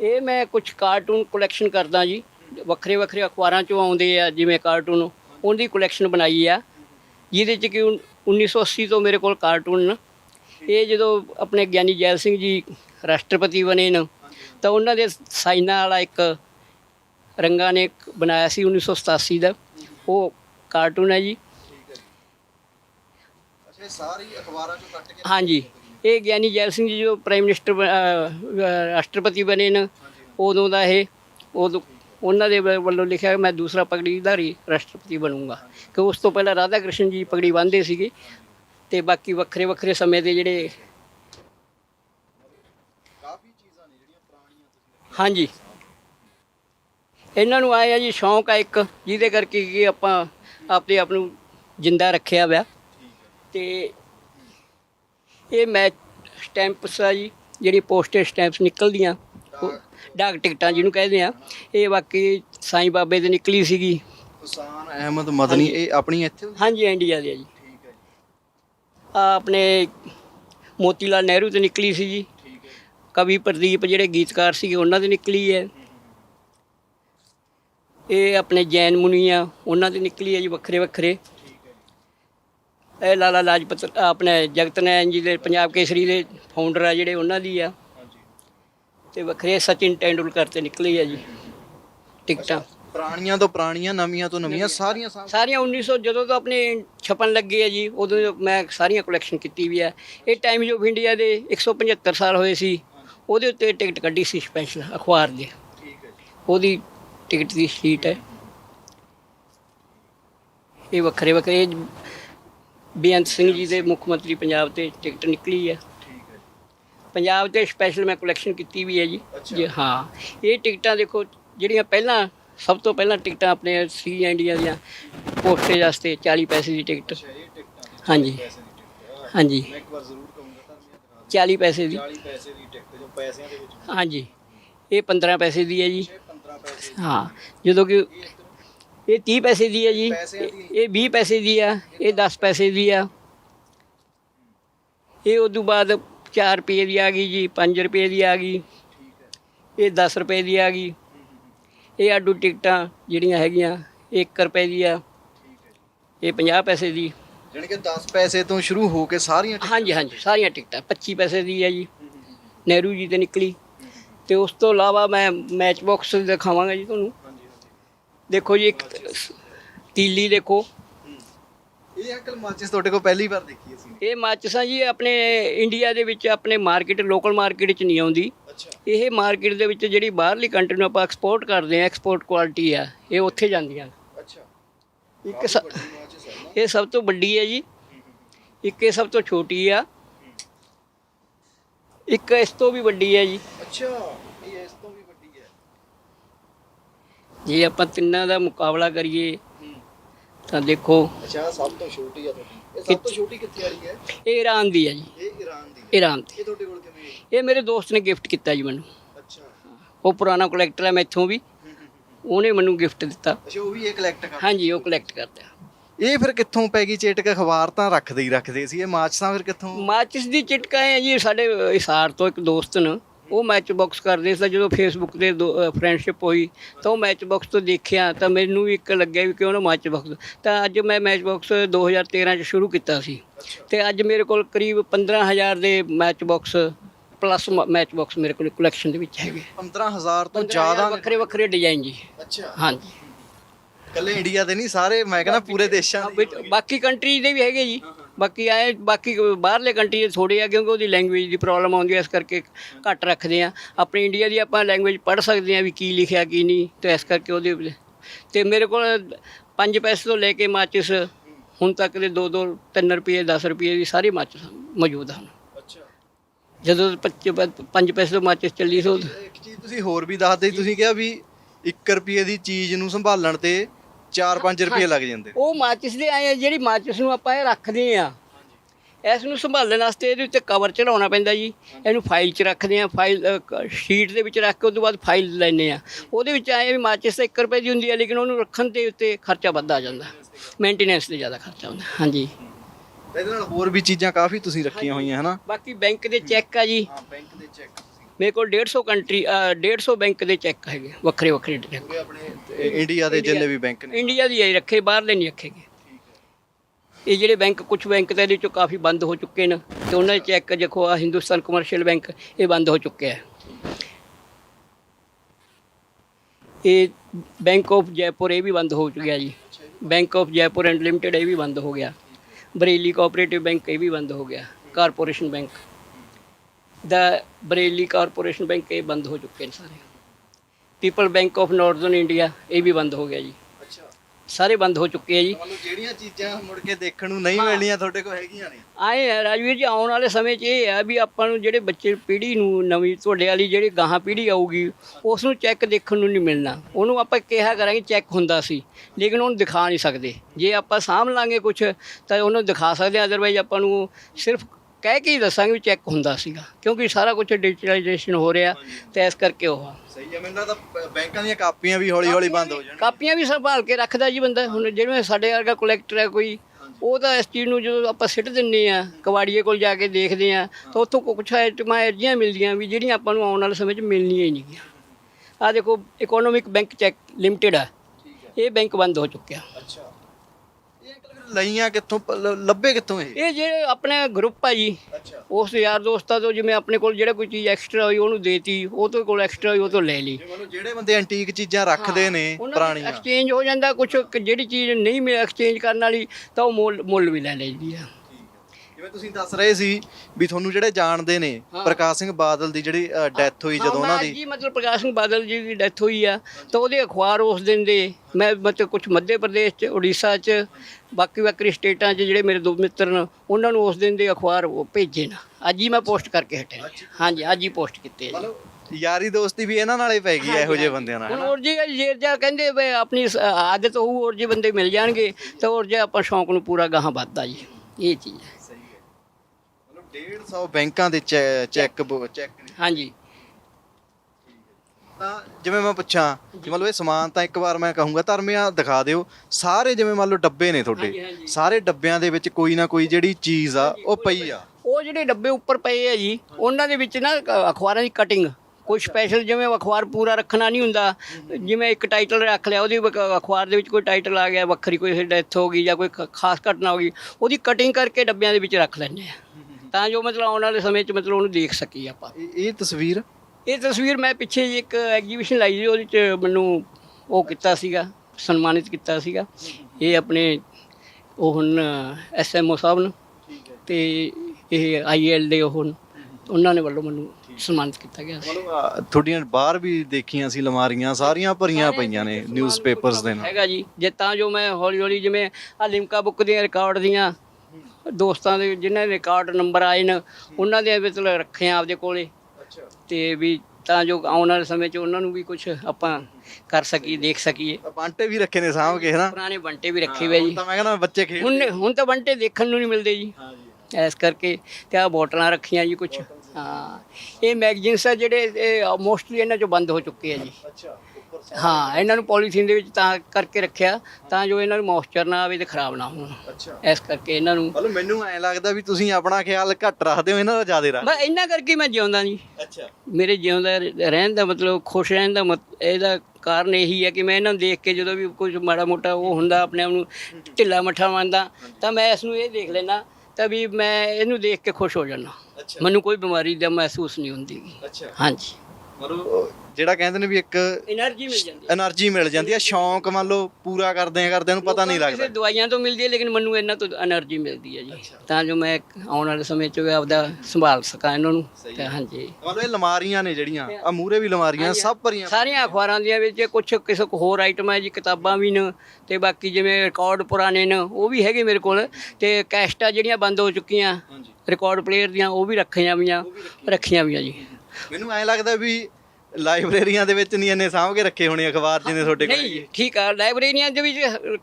ਇਹ ਮੈਂ ਕੁਝ ਕਾਰਟੂਨ ਕਲੈਕਸ਼ਨ ਕਰਦਾ ਜੀ। ਵੱਖਰੇ ਵੱਖਰੇ ਅਖਬਾਰਾਂ ਚੋਂ ਆਉਂਦੇ ਆ, ਜਿਵੇਂ ਕਾਰਟੂਨ ਉਹਦੀ ਕਲੈਕਸ਼ਨ ਬਣਾਈ ਆ। ਜਿਹਦੇ ਚ ਕਿ ਉਨ- 1980 ਤੋਂ ਮੇਰੇ ਕੋਲ ਕਾਰਟੂਨ ਇਹ ਜਦੋਂ ਆਪਣੇ ਗਿਆਨੀ ਜੈਲ ਸਿੰਘ ਜੀ ਰਾਸ਼ਟਰਪਤੀ ਬਣੇ ਨੇ, ਤਾਂ ਉਹਨਾਂ ਦੇ ਸਾਈਨਾਂ ਵਾਲਾ ਇੱਕ ਰੰਗਾ ਨੇ ਬਣਾਇਆ ਸੀ 1987 ਦਾ। ਉਹ ਕਾਰਟੂਨ ਹੈ ਜੀ। ਇਹ ਸਾਰੀ ਅਖਬਾਰਾਂ ਚੋਂ ਕੱਟ ਕੇ ਹਾਂਜੀ। ਇਹ ਗਿਆਨੀ ਜੈਲ ਸਿੰਘ ਜੀ ਜੋ ਪ੍ਰਾਈਮ ਮਿਨਿਸਟਰ ਬ- ਅਹ, ਅਹ, ਰਾਸ਼ਟਰਪਤੀ ਬਣੇ ਨੇ ਉਦੋਂ ਦਾ ਇਹ ਉਦੋਂ ਉਹਨਾਂ ਦੇ ਵ- ਵੱਲੋਂ ਲਿਖਿਆ ਮੈਂ ਦੂਸਰਾ ਪਗੜੀਧਾਰੀ ਰਾਸ਼ਟਰਪਤੀ ਬਣੂੰਗਾ। ਕਿ ਉਸ ਤੋਂ ਪਹਿਲਾਂ ਰਾਧਾ ਕ੍ਰਿਸ਼ਨ ਜੀ ਪਗੜੀ ਬੰਨ੍ਹਦੇ ਸੀਗੇ ਤੇ ਬਾਕੀ ਵੱਖਰੇ ਵੱਖਰੇ ਸਮੇਂ ਦੇ ਜਿਹੜੇ ਕਾਫੀ ਚੀਜ਼ਾਂ ਨੇ ਜਿਹੜੀਆਂ ਪੁਰਾਣੀਆਂ ਤੁਸੀਂ ਹਾਂਜੀ। ਇਹਨਾਂ ਨੂੰ ਆਏ ਆ ਜੀ ਸ਼ੌਂਕ ਆ ਇੱਕ ਜਿਹਦੇ ਕਰਕੇ ਕਿ ਆਪਾਂ ਆਪਣੇ ਆਪ ਨੂੰ ਜਿੰਦਾ ਰੱਖਿਆ ਹੋਇਆ। ਤੇ ਇਹ ਮੈਚ ਸਟੈਂਪਸ ਆ ਜੀ ਜਿਹੜੀ ਪੋਸਟੇਜ ਸਟੈਂਪਸ ਨਿਕਲਦੀਆਂ ਉਹ ਡਾਕ ਟਿਕਟਾਂ ਜਿਹਨੂੰ ਕਹਿੰਦੇ ਆ ਇਹ ਬਾਕੀ ਸਾਈਂ ਬਾਬੇ ਦੇ ਨਿਕਲੀ ਸੀਗੀ। ਹੁਸੈਨ ਅਹਿਮਦ ਮਦਨੀ ਇਹ ਆਪਣੀ ਇੱਥੇ? ਹਾਂਜੀ ਇੰਡੀਆ ਦੇ ਆ ਜੀ। ਠੀਕ ਹੈ ਜੀ। ਆ ਆਪਣੇ ਮੋਤੀਲਾਲ ਨਹਿਰੂ ਤੇ ਨਿਕਲੀ ਸੀ ਜੀ। ਠੀਕ ਹੈ ਕਵੀ ਪ੍ਰਦੀਪ ਜਿਹੜੇ ਗੀਤਕਾਰ ਸੀਗੇ ਉਹਨਾਂ ਦੇ ਨਿਕਲੀ ਹੈ। ਇਹ ਆਪਣੇ ਜੈਨ ਮੁਨੀ ਆ ਉਹਨਾਂ ਦੇ ਨਿਕਲੀ ਹੈ ਜੀ ਵੱਖਰੇ ਵੱਖਰੇ। ਇਹ ਲਾਲਾ ਲਾਜਪਤ ਆਪਣੇ ਜਗਤ ਨਾਰਾਇਣ ਜੀ ਦੇ ਪੰਜਾਬ ਕੇਸਰੀ ਦੇ ਫਾਊਂਡਰ ਆ ਜਿਹੜੇ ਉਹਨਾਂ ਦੀ ਆ। ਤੇ ਵੱਖਰੇ ਸਚਿਨ ਟੈਂਡੁਲਕਰ ਤੇ ਨਿਕਲੀ ਹੈ ਜੀ। ਟਿਕਟਾਂ। ਪੁਰਾਣੀਆਂ ਤੋਂ ਪੁਰਾਣੀਆਂ ਨਵੀਆਂ ਤੋਂ ਨਵੀਆਂ ਸਾਰੀਆਂ ਸਾਰੀਆਂ। 1900 ਜਦੋਂ ਤੋਂ ਆਪਣੇ ਛਪਣ ਲੱਗੇ ਆ ਜੀ ਉਦੋਂ ਮੈਂ ਸਾਰੀਆਂ ਕਲੈਕਸ਼ਨ ਕੀਤੀ ਵੀ ਆ। ਇਹ ਟਾਈਮਜ਼ ਆਫ ਇੰਡੀਆ ਦੇ 175 ਸਾਲ ਹੋਏ ਸੀ। ਉਹਦੇ ਉੱਤੇ ਟਿਕਟ ਕੱਢੀ ਸੀ ਸਪੈਸ਼ਲ ਅਖਬਾਰ ਦੀ। ਠੀਕ ਹੈ ਉਹਦੀ ਟਿਕਟ ਦੀ ਸ਼ੀਟ ਹੈ। ਇਹ ਵੱਖਰੇ ਵੱਖਰੇ ਬੇਅੰਤ ਸਿੰਘ ਜੀ ਦੇ ਮੁੱਖ ਮੰਤਰੀ ਪੰਜਾਬ ਤੇ ਟਿਕਟ ਨਿਕਲੀ ਹੈ ਠੀਕ ਹੈ ਪੰਜਾਬ ਤੇ ਸਪੈਸ਼ਲ ਮੈਂ ਕਲੈਕਸ਼ਨ ਕੀਤੀ ਵੀ ਹੈ ਜੀ। ਜੀ ਹਾਂ ਇਹ ਟਿਕਟਾਂ ਦੇਖੋ ਜਿਹੜੀਆਂ ਪਹਿਲਾਂ ਸਭ ਤੋਂ ਪਹਿਲਾਂ ਟਿਕਟਾਂ ਆਪਣੇ ਸੀ ਇੰਡੀਆ ਦੀਆਂ ਪੋਸਟੇਜ ਵਾਸਤੇ 40 ਪੈਸੇ ਦੀ ਟਿਕਟ। ਹਾਂਜੀ। ਹਾਂਜੀ। ਮੈਂ ਇੱਕ ਵਾਰ ਜ਼ਰੂਰ ਕਹੂੰਗਾ ਧਰਮੀਆਂ 40 ਪੈਸੇ ਦੀ। 40 ਪੈਸੇ ਦੀ ਟਿਕਟ ਜੋ ਪੈਸਿਆਂ ਦੇ ਵਿੱਚ ਹਾਂਜੀ। ਇਹ 15 ਪੈਸੇ ਦੀ ਹੈ ਜੀ। 15 ਪੈਸੇ ਹਾਂ। ਜਦੋਂ ਕਿ ਇਹ 30 ਪੈਸੇ ਦੀ ਹੈ ਜੀ। ਪੈਸਿਆਂ ਦੀ? ਇਹ 20 ਪੈਸੇ ਦੀ ਆ ਇਹ 10 ਪੈਸੇ ਦੀ ਆ। ਇਹ ਉਦੋਂ ਬਾਅਦ 4 ਰੁਪਏ ਦੀ ਆ ਗਈ ਜੀ 5 ਰੁਪਏ ਦੀ ਆ ਗਈ। ਇਹ 10 ਰੁਪਏ ਦੀ ਆ ਗਈ। ਇਹ ਆਡੂ ਟਿਕਟਾਂ ਜਿਹੜੀਆਂ ਹੈਗੀਆਂ 1 ਰੁਪਏ ਦੀ ਆ। ਇਹ 50 ਪੈਸੇ ਦੀ। ਜਾਣੀ ਕਿ 10 ਪੈਸੇ ਤੋਂ ਸ਼ੁਰੂ ਹੋ ਕੇ ਸਾਰੀਆਂ ਹਾਂਜੀ ਹਾਂਜੀ ਸਾਰੀਆਂ ਟਿਕਟਾਂ 25 ਪੈਸੇ ਦੀ ਹੈ ਜੀ। ਨਹਿਰੂ ਜੀ ਤੇ ਨਿਕਲੀ। ਤੇ ਉਸ ਤੋਂ ਇਲਾਵਾ ਮੈਂ ਮੈਚ ਬਾਕਸ ਦਿਖਾਵਾਂਗਾ ਜੀ ਤੁਹਾਨੂੰ। ਦੇਖੋ ਜੀ ਇੱਕ ਤੀਲੀ ਦੇਖੋ। ਇਹ ਅੰਕਲ ਮਾਚਿਸ ਤੁਹਾਡੇ ਕੋਲ ਪਹਿਲੀ ਵਾਰ ਦੇਖੀ ਅਸੀਂ ਇਹ ਮਾਚਿਸਾਂ ਜੀ ਆਪਣੇ ਇੰਡੀਆ ਦੇ ਵਿੱਚ ਆਪਣੇ ਮਾਰਕੀਟ ਲੋਕਲ ਮਾਰਕੀਟ 'ਚ ਨਹੀਂ ਆਉਂਦੀ। ਇਹ ਮਾਰਕੀਟ ਦੇ ਵਿੱਚ ਜਿਹੜੀ ਬਾਹਰਲੀ ਕੰਟਰੀ ਨੂੰ ਆਪਾਂ ਐਕਸਪੋਰਟ ਕਰਦੇ ਆ ਐਕਸਪੋਰਟ ਕੁਆਲਿਟੀ ਆ ਇਹ ਉੱਥੇ ਜਾਂਦੀਆਂ। ਅੱਛਾ। ਇੱਕ ਇਹ ਸਭ ਤੋਂ ਵੱਡੀ ਹੈ ਜੀ। ਇੱਕ ਇਹ ਸਭ ਤੋਂ ਛੋਟੀ ਆ। ਇੱਕ ਇਸ ਤੋਂ ਵੀ ਵੱਡੀ ਹੈ ਜੀ। ਅੱਛਾ। ਇਹ ਇਸ ਤੋਂ ਜੇ ਆਪਾਂ ਤਿੰਨਾਂ ਦਾ ਮੁਕਾਬਲਾ ਕਰੀਏ ਤਾਂ ਦੇਖੋ ਅੱਛਾ ਸਭ ਤੋਂ ਛੋਟੀ ਤੁਹਾਡੀ। ਇਹ ਸਭ ਤੋਂ ਛੋਟੀ ਕਿੱਥੇ ਆ ਰਹੀ ਹੈ? ਇਹ ਈਰਾਨ ਦੀ ਹੈ ਜੀ। ਇਹ ਈਰਾਨ ਦੀ ਹੈ। ਈਰਾਨ ਦੀ। ਇਹ ਤੁਹਾਡੇ ਕੋਲ ਕਿਵੇਂ ਹੈ? ਇਹ ਮੇਰੇ ਦੋਸਤ ਨੇ ਗਿਫਟ ਕੀਤਾ ਜੀ ਮੈਨੂੰ। ਅੱਛਾ। ਉਹ ਪੁਰਾਣਾ ਕਲੈਕਟਰ ਹੈ ਮੈਥੋਂ ਵੀ ਉਹਨੇ ਮੈਨੂੰ ਗਿਫਟ ਦਿੱਤਾ। ਅੱਛਾ ਉਹ ਵੀ ਇਹ ਕਲੈਕਟ ਕਰ ਹਾਂਜੀ ਉਹ ਕਲੈਕਟ ਕਰਦਾ। ਇਹ ਫਿਰ ਕਿੱਥੋਂ ਪੈ ਗਈ? ਚੇਟਕ ਅਖਬਾਰ ਤਾਂ ਰੱਖਦੇ ਹੀ ਰੱਖਦੇ ਸੀ। ਇਹ ਮਾਚਸਾਂ ਫਿਰ ਕਿੱਥੋਂ? ਮਾਚਿਸ ਦੀ ਚਿਟਕਾ ਹੈ ਜੀ ਸਾਡੇ ਹਿਸਾਰ ਤੋਂ ਇੱਕ ਦੋਸਤ ਨੇ। ਉਹ ਮੈਚ ਬਾਕਸ ਕਰਦੇ ਸੀ ਜਦੋਂ ਫੇਸਬੁੱਕ ਤੇ ਫਰੈਂਡਸ਼ਿਪ ਹੋਈ ਤਾਂ ਉਹ ਮੈਚ ਬਾਕਸ ਤੋਂ ਦੇਖਿਆ ਤਾਂ ਮੈਨੂੰ ਵੀ ਇੱਕ ਲੱਗਿਆ ਵੀ ਕਿਉਂ ਨਾ ਮੈਚ ਬਾਕਸ ਤਾਂ ਅੱਜ ਮੈਂ ਮੈਚ ਬਾਕਸ 2013 ਚ ਸ਼ੁਰੂ ਕੀਤਾ ਸੀ। ਤੇ ਅੱਜ ਮੇਰੇ ਕੋਲ ਕਰੀਬ 15000 ਦੇ match box plus match box ਮੇਰੇ ਕੋਲ ਕਲੈਕਸ਼ਨ ਦੇ ਵਿੱਚ ਹੈਗੇ। 15000 ਤੋਂ 15,000 ਜ਼ਿਆਦਾ ਵੱਖਰੇ ਵੱਖਰੇ ਡਿਜ਼ਾਈਨ ਜੀ। ਅੱਛਾ। ਹਾਂਜੀ। ਕੱਲੇ ਇੰਡੀਆ ਦੇ ਨਹੀਂ ਸਾਰੇ ਮੈਂ ਕਹਿੰਦਾ ਪੂਰੇ ਦੇਸ਼ਾਂ ਬਾਕੀ ਕੰਟਰੀ ਦੇ ਵੀ ਹੈਗੇ ਜੀ। ਬਾਕੀ ਆਏ ਬਾਕੀ ਬਾਹਰਲੇ ਕੰਟਰੀ ਦੇ ਥੋੜੇ ਆ ਕਿਉਂਕਿ ਉਹਦੀ ਲੈਂਗੁਏਜ ਦੀ ਪ੍ਰੋਬਲਮ ਆਉਂਦੀ ਹੈ ਇਸ ਕਰਕੇ ਘੱਟ ਰੱਖਦੇ ਆ। ਆਪਣੀ ਇੰਡੀਆ ਦੀ ਆਪਾਂ ਲੈਂਗੁਏਜ ਪੜ੍ਹ ਸਕਦੇ ਆ ਵੀ ਕੀ ਲਿਖਿਆ ਕੀ ਨਹੀਂ ਤੇ ਇਸ ਕਰਕੇ ਉਹਦੇ ਤੇ ਮੇਰੇ ਕੋਲ 5 ਪੈਸੇ ਤੋਂ ਲੈ ਕੇ ਮਾਚਿਸ ਹੁਣ ਤੱਕ ਦੇ 2 2 3 ਰੁਪਏ 10 ਰੁਪਏ ਦੀ ਸਾਰੀ ਮਾਚਿਸ ਮੌਜੂਦ ਹਨ। ਅੱਛਾ। ਜਦੋਂ 5 ਪੈਸੇ ਤੋਂ ਮਾਚਿਸ ਚੱਲੀ ਸੀ ਇੱਕ ਚੀਜ਼ ਤੁਸੀਂ ਹੋਰ ਵੀ ਦੱਸਦੇ ਤੁਸੀਂ ਕਿਹਾ ਵੀ 1 ਰੁਪਏ ਦੀ ਚੀਜ਼ ਨੂੰ ਸੰਭਾਲਣ ਤੇ 4-5 ਰੁਪਏ ਲੱਗ ਜਾਂਦੇ। ਉਹ ਮਾਚਿਸ ਦੇ ਆਏ ਆ, ਜਿਹੜੀ ਮਾਚਿਸ ਨੂੰ ਆਪਾਂ ਇਹ ਰੱਖਦੇ ਆ। ਇਸ ਨੂੰ ਸੰਭਾਲਣ ਵਾਸਤੇ ਇਹਦੇ ਉੱਤੇ ਕਵਰ ਚੜਾਉਣਾ ਪੈਂਦਾ ਜੀ। ਇਹਨੂੰ ਫਾਈਲ 'ਚ ਰੱਖਦੇ ਆ ਫਾਈਲ ਸ਼ੀਟ ਦੇ ਵਿੱਚ ਰੱਖ ਕੇ ਉਸ ਤੋਂ ਬਾਅਦ ਫਾਈਲ ਲੈਂਦੇ ਆ। ਉਹਦੇ ਵਿੱਚ ਆਏ ਵੀ ਮਾਚਿਸ ਤਾਂ 1 ਰੁਪਏ ਦੀ ਹੁੰਦੀ ਹੈ ਲੇਕਿਨ ਉਹਨੂੰ ਰੱਖਣ ਦੇ ਉੱਤੇ ਖਰਚਾ ਵੱਧ ਆ ਜਾਂਦਾ। ਮੇਨਟੇਨੈਂਸ ਤੇ ਜ਼ਿਆਦਾ ਖਰਚਾ ਹੁੰਦਾ। ਹਾਂਜੀ। ਇਹਦੇ ਨਾਲ ਹੋਰ ਵੀ ਚੀਜ਼ਾਂ ਕਾਫੀ ਤੁਸੀਂ ਰੱਖੀਆਂ ਹੋਈਆਂ ਹਨਾ? ਬਾਕੀ ਬੈਂਕ ਦੇ ਚੈੱਕ ਆ ਜੀ। ਹਾਂ ਬੈਂਕ ਦੇ ਚੈੱਕ ਮੇਰੇ ਕੋਲ 150 ਕੰਟਰੀ 150 ਬੈਂਕ ਦੇ ਚੈੱਕ ਹੈਗੇ ਵੱਖਰੇ ਵੱਖਰੇ ਚੈੱਕ। ਆਪਣੇ ਇੰਡੀਆ ਦੇ ਜਿੰਨੇ ਵੀ ਬੈਂਕ ਨੇ। ਇੰਡੀਆ ਦੀ ਹੀ ਰੱਖੇ ਬਾਹਰਲੇ ਨਹੀਂ ਰੱਖੇਗੇ ਇਹ ਜਿਹੜੇ ਬੈਂਕ ਕੁਝ ਬੈਂਕ ਤਾਂ ਇਹਦੇ ਚੋਂ ਕਾਫੀ ਬੰਦ ਹੋ ਚੁੱਕੇ ਨੇ ਤੇ ਉਹਨਾਂ ਦੇ ਚੈੱਕ ਦੇਖੋ ਆ ਹਿੰਦੁਸਤਾਨ ਕਮਰਸ਼ੀਅਲ ਬੈਂਕ ਇਹ ਬੰਦ ਹੋ ਚੁੱਕਿਆ ਹੈ। ਇਹ ਬੈਂਕ ਆਫ ਜੈਪੁਰ ਇਹ ਵੀ ਬੰਦ ਹੋ ਚੁੱਕਿਆ ਜੀ। Bank of Jaipur and limited ਇਹ ਵੀ ਬੰਦ ਹੋ ਗਿਆ। ਬਰੇਲੀ ਕੋਆਪਰੇਟਿਵ ਬੈਂਕ ਇਹ ਵੀ ਬੰਦ ਹੋ ਗਿਆ। Corporation bank. ਦਾ ਬਰੇਲੀ ਕਾਰਪੋਰੇਸ਼ਨ ਬੈਂਕ ਇਹ ਬੰਦ ਹੋ ਚੁੱਕੇ ਨੇ ਸਾਰੇ। People bank of northern India ਇਹ ਵੀ ਬੰਦ ਹੋ ਗਿਆ ਜੀ। ਅੱਛਾ। ਸਾਰੇ ਬੰਦ ਹੋ ਚੁੱਕੇ ਆ ਜੀ। ਜਿਹੜੀਆਂ ਚੀਜ਼ਾਂ ਮੁੜ ਕੇ ਦੇਖਣ ਨੂੰ ਨਹੀਂ ਮਿਲਣੀਆਂ ਤੁਹਾਡੇ ਕੋਲ ਹੈਗੀਆਂ ਨੇ? ਆਏ ਆ ਰਾਜਵੀਰ ਜੀ ਆਉਣ ਵਾਲੇ ਸਮੇਂ 'ਚ ਇਹ ਆ ਵੀ ਆਪਾਂ ਨੂੰ ਜਿਹੜੇ ਬੱਚੇ ਪੀੜ੍ਹੀ ਨੂੰ ਨਵੀਂ ਤੁਹਾਡੇ ਵਾਲੀ ਜਿਹੜੀ ਗਾਹਾਂ ਪੀੜ੍ਹੀ ਆਊਗੀ ਉਸ ਨੂੰ ਚੈੱਕ ਦੇਖਣ ਨੂੰ ਨਹੀਂ ਮਿਲਣਾ। ਉਹਨੂੰ ਆਪਾਂ ਕਿਹਾ ਕਰਾਂਗੇ ਚੈੱਕ ਹੁੰਦਾ ਸੀ ਲੇਕਿਨ ਉਹਨੂੰ ਦਿਖਾ ਨਹੀਂ ਸਕਦੇ। ਜੇ ਆਪਾਂ ਸਾਂਭ ਲਾਂਗੇ ਕੁਝ ਤਾਂ ਉਹਨੂੰ ਦਿਖਾ ਸਕਦੇ ਆ ਅਦਰਵਾਈਜ਼ ਆਪਾਂ ਨੂੰ ਸਿਰਫ ਕਹਿ ਕੇ ਹੀ ਦੱਸਾਂਗੇ ਵੀ ਚੈੱਕ ਹੁੰਦਾ ਸੀਗਾ ਕਿਉਂਕਿ ਸਾਰਾ ਕੁਝ ਡਿਜੀਟਲਾਈਜੇਸ਼ਨ ਹੋ ਰਿਹਾ ਤੇ ਇਸ ਕਰਕੇ ਉਹ ਆ। ਸਹੀ ਹੈ ਮੈਨੂੰ ਬ- ਬੈਂਕਾਂ ਦੀਆਂ ਕਾਪੀਆਂ ਵੀ ਹੌਲੀ ਹੌਲੀ ਬੰਦ ਹੋ ਜਾਣ ਕਾਪੀਆਂ ਵੀ ਸੰਭਾਲ ਕੇ ਰੱਖਦਾ ਜੀ ਬੰਦਾ ਹੁਣ ਜਿਵੇਂ ਸਾਡੇ ਵਰਗਾ ਕਲੈਕਟਰ ਹੈ ਕੋਈ ਉਹ ਤਾਂ ਇਸ ਚੀਜ਼ ਨੂੰ ਜਦੋਂ ਆਪਾਂ ਸਿੱਟ ਦਿੰਨੇ ਆ ਕਵਾੜੀਏ ਕੋਲ ਜਾ ਕੇ ਦੇਖਦੇ ਆ ਤਾਂ ਉੱਥੋਂ ਕੁਝ ਆਈਟਮਾਂ ਅਜਿਹੀਆਂ ਮਿਲਦੀਆਂ ਵੀ ਜਿਹੜੀਆਂ ਆਪਾਂ ਨੂੰ ਆਉਣ ਵਾਲੇ ਸਮੇਂ 'ਚ ਮਿਲਣੀਆਂ ਹੀ ਨਹੀਂ ਆ ਦੇਖੋ ਇਕਨੋਮਿਕ ਬੈਂਕ ਚੈੱਕ ਲਿਮਟਿਡ ਆ। ਇਹ ਬੈਂਕ ਬੰਦ ਹੋ ਚੁੱਕਿਆ। ਅੱਛਾ। ਇਹ ਲਈਆਂ ਕਿੱਥੋਂ ਪ- ਲ- ਲੱਭੇ ਕਿੱਥੋਂ ਇਹ? ਇਹ ਜਿਹੜੇ ਆਪਣੇ ਗਰੁੱਪ ਆ ਜੀ ਅੱਛਾ। ਉਸ ਯਾਰ ਦੋਸਤਾਂ ਤੋਂ ਜਿਵੇਂ ਆਪਣੇ ਕੋਲ ਜਿਹੜਾ ਕੋਈ ਚੀਜ਼ ਐਕਸਟਰਾ ਹੋਈ ਉਹਨੂੰ ਦੇਤੀ ਉਹ ਤੋਂ ਕੋਲ ਐਕਸਟਰਾ ਹੋਈ ਉਹ ਤੋਂ ਲੈ ਲਈ। ਮਤਲਬ ਜਿਹੜੇ ਬੰਦੇ ਐਂਟੀਕ ਚੀਜ਼ਾਂ ਰੱਖਦੇ ਨੇ ਪੁਰਾਣੀਆਂ। ਐਕਸਚੇਂਜ ਹੋ ਜਾਂਦਾ ਕੁਝ ਜਿਹੜੀ ਚੀਜ਼ ਨਹੀਂ ਮਿਲ ਐਕਸਚੇਂਜ ਕਰਨ ਵਾਲੀ ਤਾਂ ਉਹ ਮੁੱਲ ਮੁੱਲ ਵੀ ਲੈ ਲੈਂਦੀ ਆ। ਜਿਵੇਂ ਤੁਸੀਂ ਦੱਸ ਰਹੇ ਸੀ ਵੀ ਤੁਹਾਨੂੰ ਜਿਹੜੇ ਜਾਣਦੇ ਨੇ ਪ੍ਰਕਾਸ਼ ਸਿੰਘ ਬਾਦਲ ਦੀ ਜਿਹੜੀ ਡੈਥ ਹੋਈ ਜਦੋਂ ਉਹਨਾਂ ਦੀ ਜੀ ਮਤਲਬ ਪ੍ਰਕਾਸ਼ ਸਿੰਘ ਬਾਦਲ ਜੀ ਦੀ ਡੈਥ ਹੋਈ ਆ ਤਾਂ ਉਹਦੇ ਅਖਬਾਰ ਉਸ ਦਿਨ ਦੇ ਮੈਂ ਮਤਲਬ ਕੁਝ ਮੱਧ ਪ੍ਰਦੇਸ਼ ਚ ਉੜੀਸਾ ਚ ਬਾਕੀ ਬਾਕੀ ਸਟੇਟਾਂ 'ਚ ਜਿਹੜੇ ਮੇਰੇ ਦੋ ਮਿੱਤਰ ਨੇ ਉਹਨਾਂ ਨੂੰ ਉਸ ਦਿਨ ਦੇ ਅਖਬਾਰ ਉਹ ਭੇਜੇ ਨਾ। ਅੱਜ ਹੀ ਮੈਂ ਪੋਸਟ ਕਰਕੇ ਹਟਿਆ। ਹਾਂਜੀ ਅੱਜ ਹੀ ਪੋਸਟ ਕੀਤੇ ਆ ਜੀ। ਯਾਰੀ ਦੋਸਤੀ ਵੀ ਇਹਨਾਂ ਨਾਲੇ ਪੈ ਗਈ ਇਹੋ ਜਿਹੇ ਬੰਦਿਆਂ ਨਾਲ? ਹੋਰ ਜੀ ਜੇ ਜਾ ਕਹਿੰਦੇ ਵੀ ਆਪਣੀ ਆਦਤ ਹੋਊ ਹੋਰ ਜੇ ਬੰਦੇ ਮਿਲ ਜਾਣਗੇ ਤਾਂ ਹੋਰ ਜੇ ਆਪਾਂ ਸ਼ੌਂਕ ਨੂੰ ਪੂਰਾ ਗਾਹਾਂ ਵੱਧਦਾ ਜੀ। ਇਹ ਚੀਜ਼ ਹੈ। 150 ਬੈਂਕਾਂ ਦੇ ਚੈ- ਚੈੱਕ ਬੁ- ਚੈੱਕ ਨੇ। ਹਾਂਜੀ। ਤਾਂ ਜਿਵੇਂ ਮੈਂ ਪੁੱਛਾਂ ਕਿ ਮਤਲਬ ਇਹ ਸਮਾਨ ਤਾਂ ਇੱਕ ਵਾਰ ਮੈਂ ਕਹੂੰਗਾ ਧਰਮਿਆ ਦਿਖਾ ਦਿਓ। ਸਾਰੇ ਜਿਵੇਂ ਮੰਨ ਲਓ ਡੱਬੇ ਨੇ ਹਾਂਜੀ, ਤੁਹਾਡੇ ਹਾਂਜੀ। ਸਾਰੇ ਡੱਬਿਆਂ ਦੇ ਵਿੱਚ ਕੋਈ ਨਾ ਕੋਈ ਜਿਹੜੀ ਚੀਜ਼ ਆ ਉਹ ਪਈ ਆ। ਉਹ ਜਿਹੜੇ ਡੱਬੇ ਉੱਪਰ ਪਏ ਆ ਜੀ ਉਹਨਾਂ ਦੇ ਵਿੱਚ ਨਾ ਅ- ਅਖਬਾਰਾਂ ਦੀ ਕਟਿੰਗ ਕੋਈ ਸਪੈਸ਼ਲ ਜਿਵੇਂ ਅਖਬਾਰ ਪੂਰਾ ਰੱਖਣਾ ਨਹੀਂ ਹੁੰਦਾ। ਜਿਵੇਂ ਇੱਕ ਟਾਈਟਲ ਰੱਖ ਲਿਆ ਉਹਦੀ ਵਕ- ਅਖਬਾਰ ਦੇ ਵਿੱਚ ਕੋਈ ਟਾਈਟਲ ਆ ਗਿਆ ਵੱਖਰੀ ਕੋਈ ਡੈਥ ਹੋ ਗਈ ਜਾਂ ਕੋਈ ਖ- ਖਾਸ ਘਟਨਾ ਹੋ ਗਈ ਉਹਦੀ ਕਟਿੰਗ ਕਰਕੇ ਡੱਬਿਆਂ ਦੇ ਵਿੱਚ ਰੱਖ ਲੈਂਦੇ ਆ। ਤਾਂ ਜੋ ਮਤਲਬ ਆਉਣ ਵਾਲੇ ਸਮੇਂ 'ਚ ਮਤਲਬ ਉਹਨੂੰ ਦੇਖ ਸਕੀਏ ਆਪਾਂ। ਇਹ ਇਹ ਤਸਵੀਰ? ਇਹ ਤਸਵੀਰ ਮੈਂ ਪਿੱਛੇ ਜਿਹੇ ਇੱਕ ਐਗਜੀਬਿਸ਼ਨ ਲਾਈ ਸੀ ਉਹਦੇ 'ਚ ਮੈਨੂੰ ਉਹ ਕੀਤਾ ਸੀਗਾ ਸਨਮਾਨਿਤ ਕੀਤਾ ਸੀਗਾ। ਇਹ ਆਪਣੇ ਉਹ ਹੁਣ ਐਸਐਮਓ ਸਾਹਿਬ ਨੂੰ ਤੇ ਇਹ ਆਈਐਲ ਦੇ ਉਹ ਹੁਣ ਉਹਨਾਂ ਨੇ ਵੱਲੋਂ ਮੈਨੂੰ ਸਨਮਾਨਿਤ ਕੀਤਾ ਗਿਆ ਸੀ। ਮਤਲਬ ਤੁਹਾਡੀਆਂ ਬਾਹਰ ਵੀ ਦੇਖੀਆਂ ਸੀ ਲਮਾਰੀਆਂ ਸਾਰੀਆਂ ਭਰੀਆਂ ਪਈਆਂ ਨੇ ਨਿਊਜ਼ਪੇਪਰਸ ਦੇ ਨਾਲ। ਹੈਗਾ ਜੀ। ਜੇ ਤਾਂ ਜੋ ਮੈਂ ਹੌਲੀ ਹੌਲੀ ਜਿਵੇਂ ਆ ਲਿਮਕਾ ਬੁੱਕ ਦੀਆਂ ਰਿਕਾਰਡ ਦੀਆਂ ਦੋਸਤਾਂ ਦੇ ਜਿਨ੍ਹਾਂ ਦੇ ਰਿਕਾਰਡ ਨੰਬਰ ਆਏ ਨੇ ਉਹਨਾਂ ਦੇ ਵਿੱਚ ਰੱਖੇ ਆ ਆਪਦੇ ਕੋਲੇ। ਅੱਛਾ। ਤੇ ਵੀ ਤਾਂ ਜੋ ਆਉਣ ਵਾਲੇ ਸਮੇਂ 'ਚ ਉਹਨਾਂ ਨੂੰ ਵੀ ਕੁਝ ਆਪਾਂ ਕਰ ਸਕੀਏ ਦੇਖ ਸਕੀਏ। ਬਾਂਟੇ ਵੀ ਰੱਖੇ ਨੇ ਸਾਂਭ ਕੇ ਹਨਾ? ਪੁਰਾਣੇ ਬੰਟੇ ਵੀ ਰੱਖੇ ਹੋਏ ਜੀ। ਤਾਂ ਮੈਂ ਕਹਿੰਦਾ ਬੱਚੇ ਖੇਡ ਹੁਣ ਹੁਣ ਤਾਂ ਬੰਟੇ ਦੇਖਣ ਨੂੰ ਨਹੀਂ ਮਿਲਦੇ ਜੀ। ਹਾਂ ਜੀ। ਇਸ ਕਰਕੇ ਤੇ ਆ ਬੋਟਲਾਂ ਰੱਖੀਆਂ ਜੀ ਕੁਝ ਹਾਂ। ਇਹ ਮੈਗਜ਼ੀਨਸ ਆ ਜਿਹੜੇ ਇਹ ਮੋਸਟਲੀ ਇਹਨਾਂ ਚੋਂ ਬੰਦ ਹੋ ਚੁੱਕੇ ਆ ਜੀ। ਅੱਛਾ। ਹਾਂ ਇਹਨਾਂ ਨੂੰ ਪੋਲੀਥੀਨ ਦੇ ਵਿੱਚ ਤਾਂ ਕਰਕੇ ਰੱਖਿਆ ਤਾਂ ਜੋ ਇਹਨਾਂ ਨੂੰ ਮੋਇਸਚਰ ਨਾ ਆਵੇ ਤੇ ਖਰਾਬ ਨਾ ਹੋਣ। ਅੱਛਾ। ਇਸ ਕਰਕੇ ਇਹਨਾਂ ਨੂੰ ਮਤਲਬ ਮੈਨੂੰ ਐ ਲੱਗਦਾ ਵੀ ਤੁਸੀਂ ਆਪਣਾ ਖਿਆਲ ਘੱਟ ਰੱਖਦੇ ਹੋ ਇਹਨਾਂ ਦਾ ਜ਼ਿਆਦਾ ਰੱਖ ਬਸ ਇਹਨਾਂ ਕਰਕੇ ਮੈਂ ਜਿਉਂਦਾ ਜੀ ਅੱਛਾ। ਮੇਰੇ ਜਿਉਂਦਾ ਰਹਿਣ ਦਾ ਮਤਲਬ ਖੁਸ਼ ਰਹਿਣ ਦਾ ਇਹਦਾ ਕਾਰਨ ਇਹੀ ਹੈ ਕਿ ਮੈਂ ਇਹਨਾਂ ਨੂੰ ਦੇਖ ਕੇ ਜਦੋਂ ਵੀ ਕੁਝ ਮਾੜਾ ਮੋਟਾ ਉਹ ਹੁੰਦਾ ਆਪਣੇ ਆਪ ਨੂੰ ਢਿੱਲਾ ਮੱਠਾ ਮੰਨਦਾ ਤਾਂ ਮੈਂ ਇਸ ਨੂੰ ਇਹ ਦੇਖ ਲੈਣਾ ਤਾਂ ਵੀ ਮੈਂ ਇਹਨੂੰ ਦੇਖ ਕੇ ਖੁਸ਼ ਹੋ ਜਾਣਾ ਮੈਨੂੰ ਕੋਈ ਬਿਮਾਰੀ ਦਾ ਮਹਿਸੂਸ ਨਹੀਂ ਹੁੰਦੀ। ਅੱਛਾ। ਹਾਂਜੀ। ਜਿਹੜਾ ਕਹਿੰਦੇ ਨੇ ਵੀ ਇੱਕ એનર્ਜੀ ਮਿਲ ਜਾਂਦੀ ਹੈ। એનર્ਜੀ ਮਿਲ ਜਾਂਦੀ ਹੈ ਸ਼ੌਂਕ ਮੰਨ ਲਓ ਪੂਰਾ ਕਰਦੇ ਕਰਦੇ ਨੂੰ ਪਤਾ ਨਹੀਂ ਲੱਗਦਾ। ਦਵਾਈਆਂ ਤੋਂ ਮਿਲਦੀ ਹੈ ਲੇਕਿਨ ਮੈਨੂੰ ਇਹਨਾਂ ਤੋਂ એનર્ਜੀ ਮਿਲਦੀ ਹੈ ਜੀ। ਤਾਂ ਜੋ ਮੈਂ ਆਉਣ ਵਾਲੇ ਸਮੇਂ 'ਚ ਆਪਦਾ ਸੰਭਾਲ ਸਕਾਂ ਇਹਨਾਂ ਨੂੰ। ਤੇ ਹਾਂਜੀ। ਮਤਲਬ ਇਹ ਲਮਾਰੀਆਂ ਨੇ ਜਿਹੜੀਆਂ ਆ ਮੂਰੇ ਵੀ ਲਮਾਰੀਆਂ ਸਭ ਭਰੀਆਂ। ਸਾਰੀਆਂ ਅਖਬਾਰਾਂ ਦੀਆਂ ਵਿੱਚ ਕੁਝ ਕਿਸੇ ਕੋ ਹੋਰ ਆਈਟਮ ਹੈ ਜੀ ਕਿਤਾਬਾਂ ਵੀ ਨੇ ਤੇ ਬਾਕੀ ਜਿਵੇਂ ਰਿਕਾਰਡ ਪੁਰਾਣੇ ਨੇ ਉਹ ਵੀ ਹੈਗੇ ਮੇਰੇ ਕੋਲ ਤੇ ਕੈਸਟਾਂ ਜਿਹੜੀਆਂ ਬੰਦ ਹੋ ਚੁੱਕੀਆਂ ਰਿਕਾਰਡ ਪਲੇਅਰ ਦੀਆਂ ਉਹ ਵੀ ਰੱਖੀਆਂ ਵੀਆਂ ਰੱਖੀਆਂ ਵੀਆਂ ਜੀ। ਮੈਨੂੰ ਐਂ ਲੱਗਦਾ ਵੀ ਲਾਇਬ੍ਰੇਰੀਆਂ ਦੇ ਵਿੱਚ ਨਹੀਂ ਇੰਨੇ ਸਾਂਭ ਕੇ ਰੱਖੇ ਹੋਣੇ ਅਖਬਾਰ ਜਿੰਨੇ ਤੁਹਾਡੇ ਕੋਲ ਨਹੀਂ ਠੀਕ ਆ ਲਾਇਬ੍ਰੇਰੀਆਂ ਦੇ ਵਿੱਚ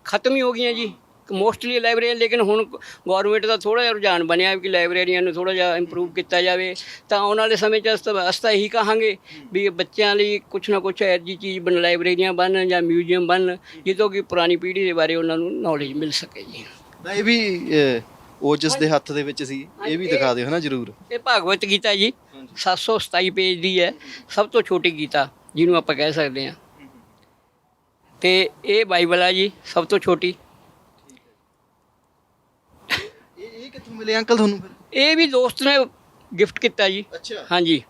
ਖਤਮ ਹੀ ਹੋ ਗਈਆਂ ਜੀ ਮੋਸਟਲੀ ਲਾਇਬ੍ਰੇਰੀ ਲੇਕਿਨ ਹੁਣ ਗਵਰਨਮੈਂਟ ਦਾ ਥੋੜਾ ਜਿਹਾ ਰੁਝਾਨ ਬਣਿਆ ਕਿ ਲਾਇਬ੍ਰੇਰੀਆਂ ਨੂੰ ਥੋੜਾ ਜਿਹਾ ਇੰਪਰੂਵ ਕੀਤਾ ਜਾਵੇ। ਤਾਂ ਆਉਣ ਵਾਲੇ ਸਮੇਂ 'ਚ ਅਸਤ ਅਸਤਾ ਇਹੀ ਕਹਾਂਗੇ ਵੀ ਬੱਚਿਆਂ ਲਈ ਕੁਛ ਨਾ ਕੁਛ ਐਜੀ ਚੀਜ਼ ਬਣ ਲਾਇਬ੍ਰੇਰੀਆਂ ਬਣਨ ਜਾਂ ਮਿਊਜ਼ੀਅਮ ਬਣਨ ਜਿੱਥੋਂ ਕਿ ਪੁਰਾਣੀ ਪੀੜ੍ਹੀ ਦੇ ਬਾਰੇ ਉਹਨਾਂ ਨੂੰ ਨੌਲੇਜ ਮਿਲ ਸਕੇ ਜੀ। ਇਹ ਵੀ ਅਹ, ਓਜਸ ਦੇ ਹੱਥ ਦੇ ਵਿੱਚ ਸੀ ਇਹ ਵੀ ਦਿਖਾ ਦਿਓ ਹਨਾ ਜਰੂਰ। ਇਹ ਭਾਗਵਤ ਗੀਤਾ ਜੀ 727 ਪੇਜ ਦੀ ਹੈ ਸਭ ਤੋਂ ਛੋਟੀ ਗੀਤਾ ਜਿਹਨੂੰ ਆਪਾਂ ਕਹਿ ਸਕਦੇ ਹਾਂ। ਤੇ ਇਹ ਬਾਈਬਲ ਆ ਜੀ ਸਭ ਤੋਂ ਛੋਟੀ। ਇਹ ਇਹ ਕਿੱਥੋਂ ਮਿਲੇ ਅੰਕਲ ਤੁਹਾਨੂੰ ਫਿਰ? ਇਹ ਵੀ ਦੋਸਤ ਨੇ ਗਿਫਟ ਕੀਤਾ ਜੀ। ਅੱਛਾ। ਹਾਂਜੀ।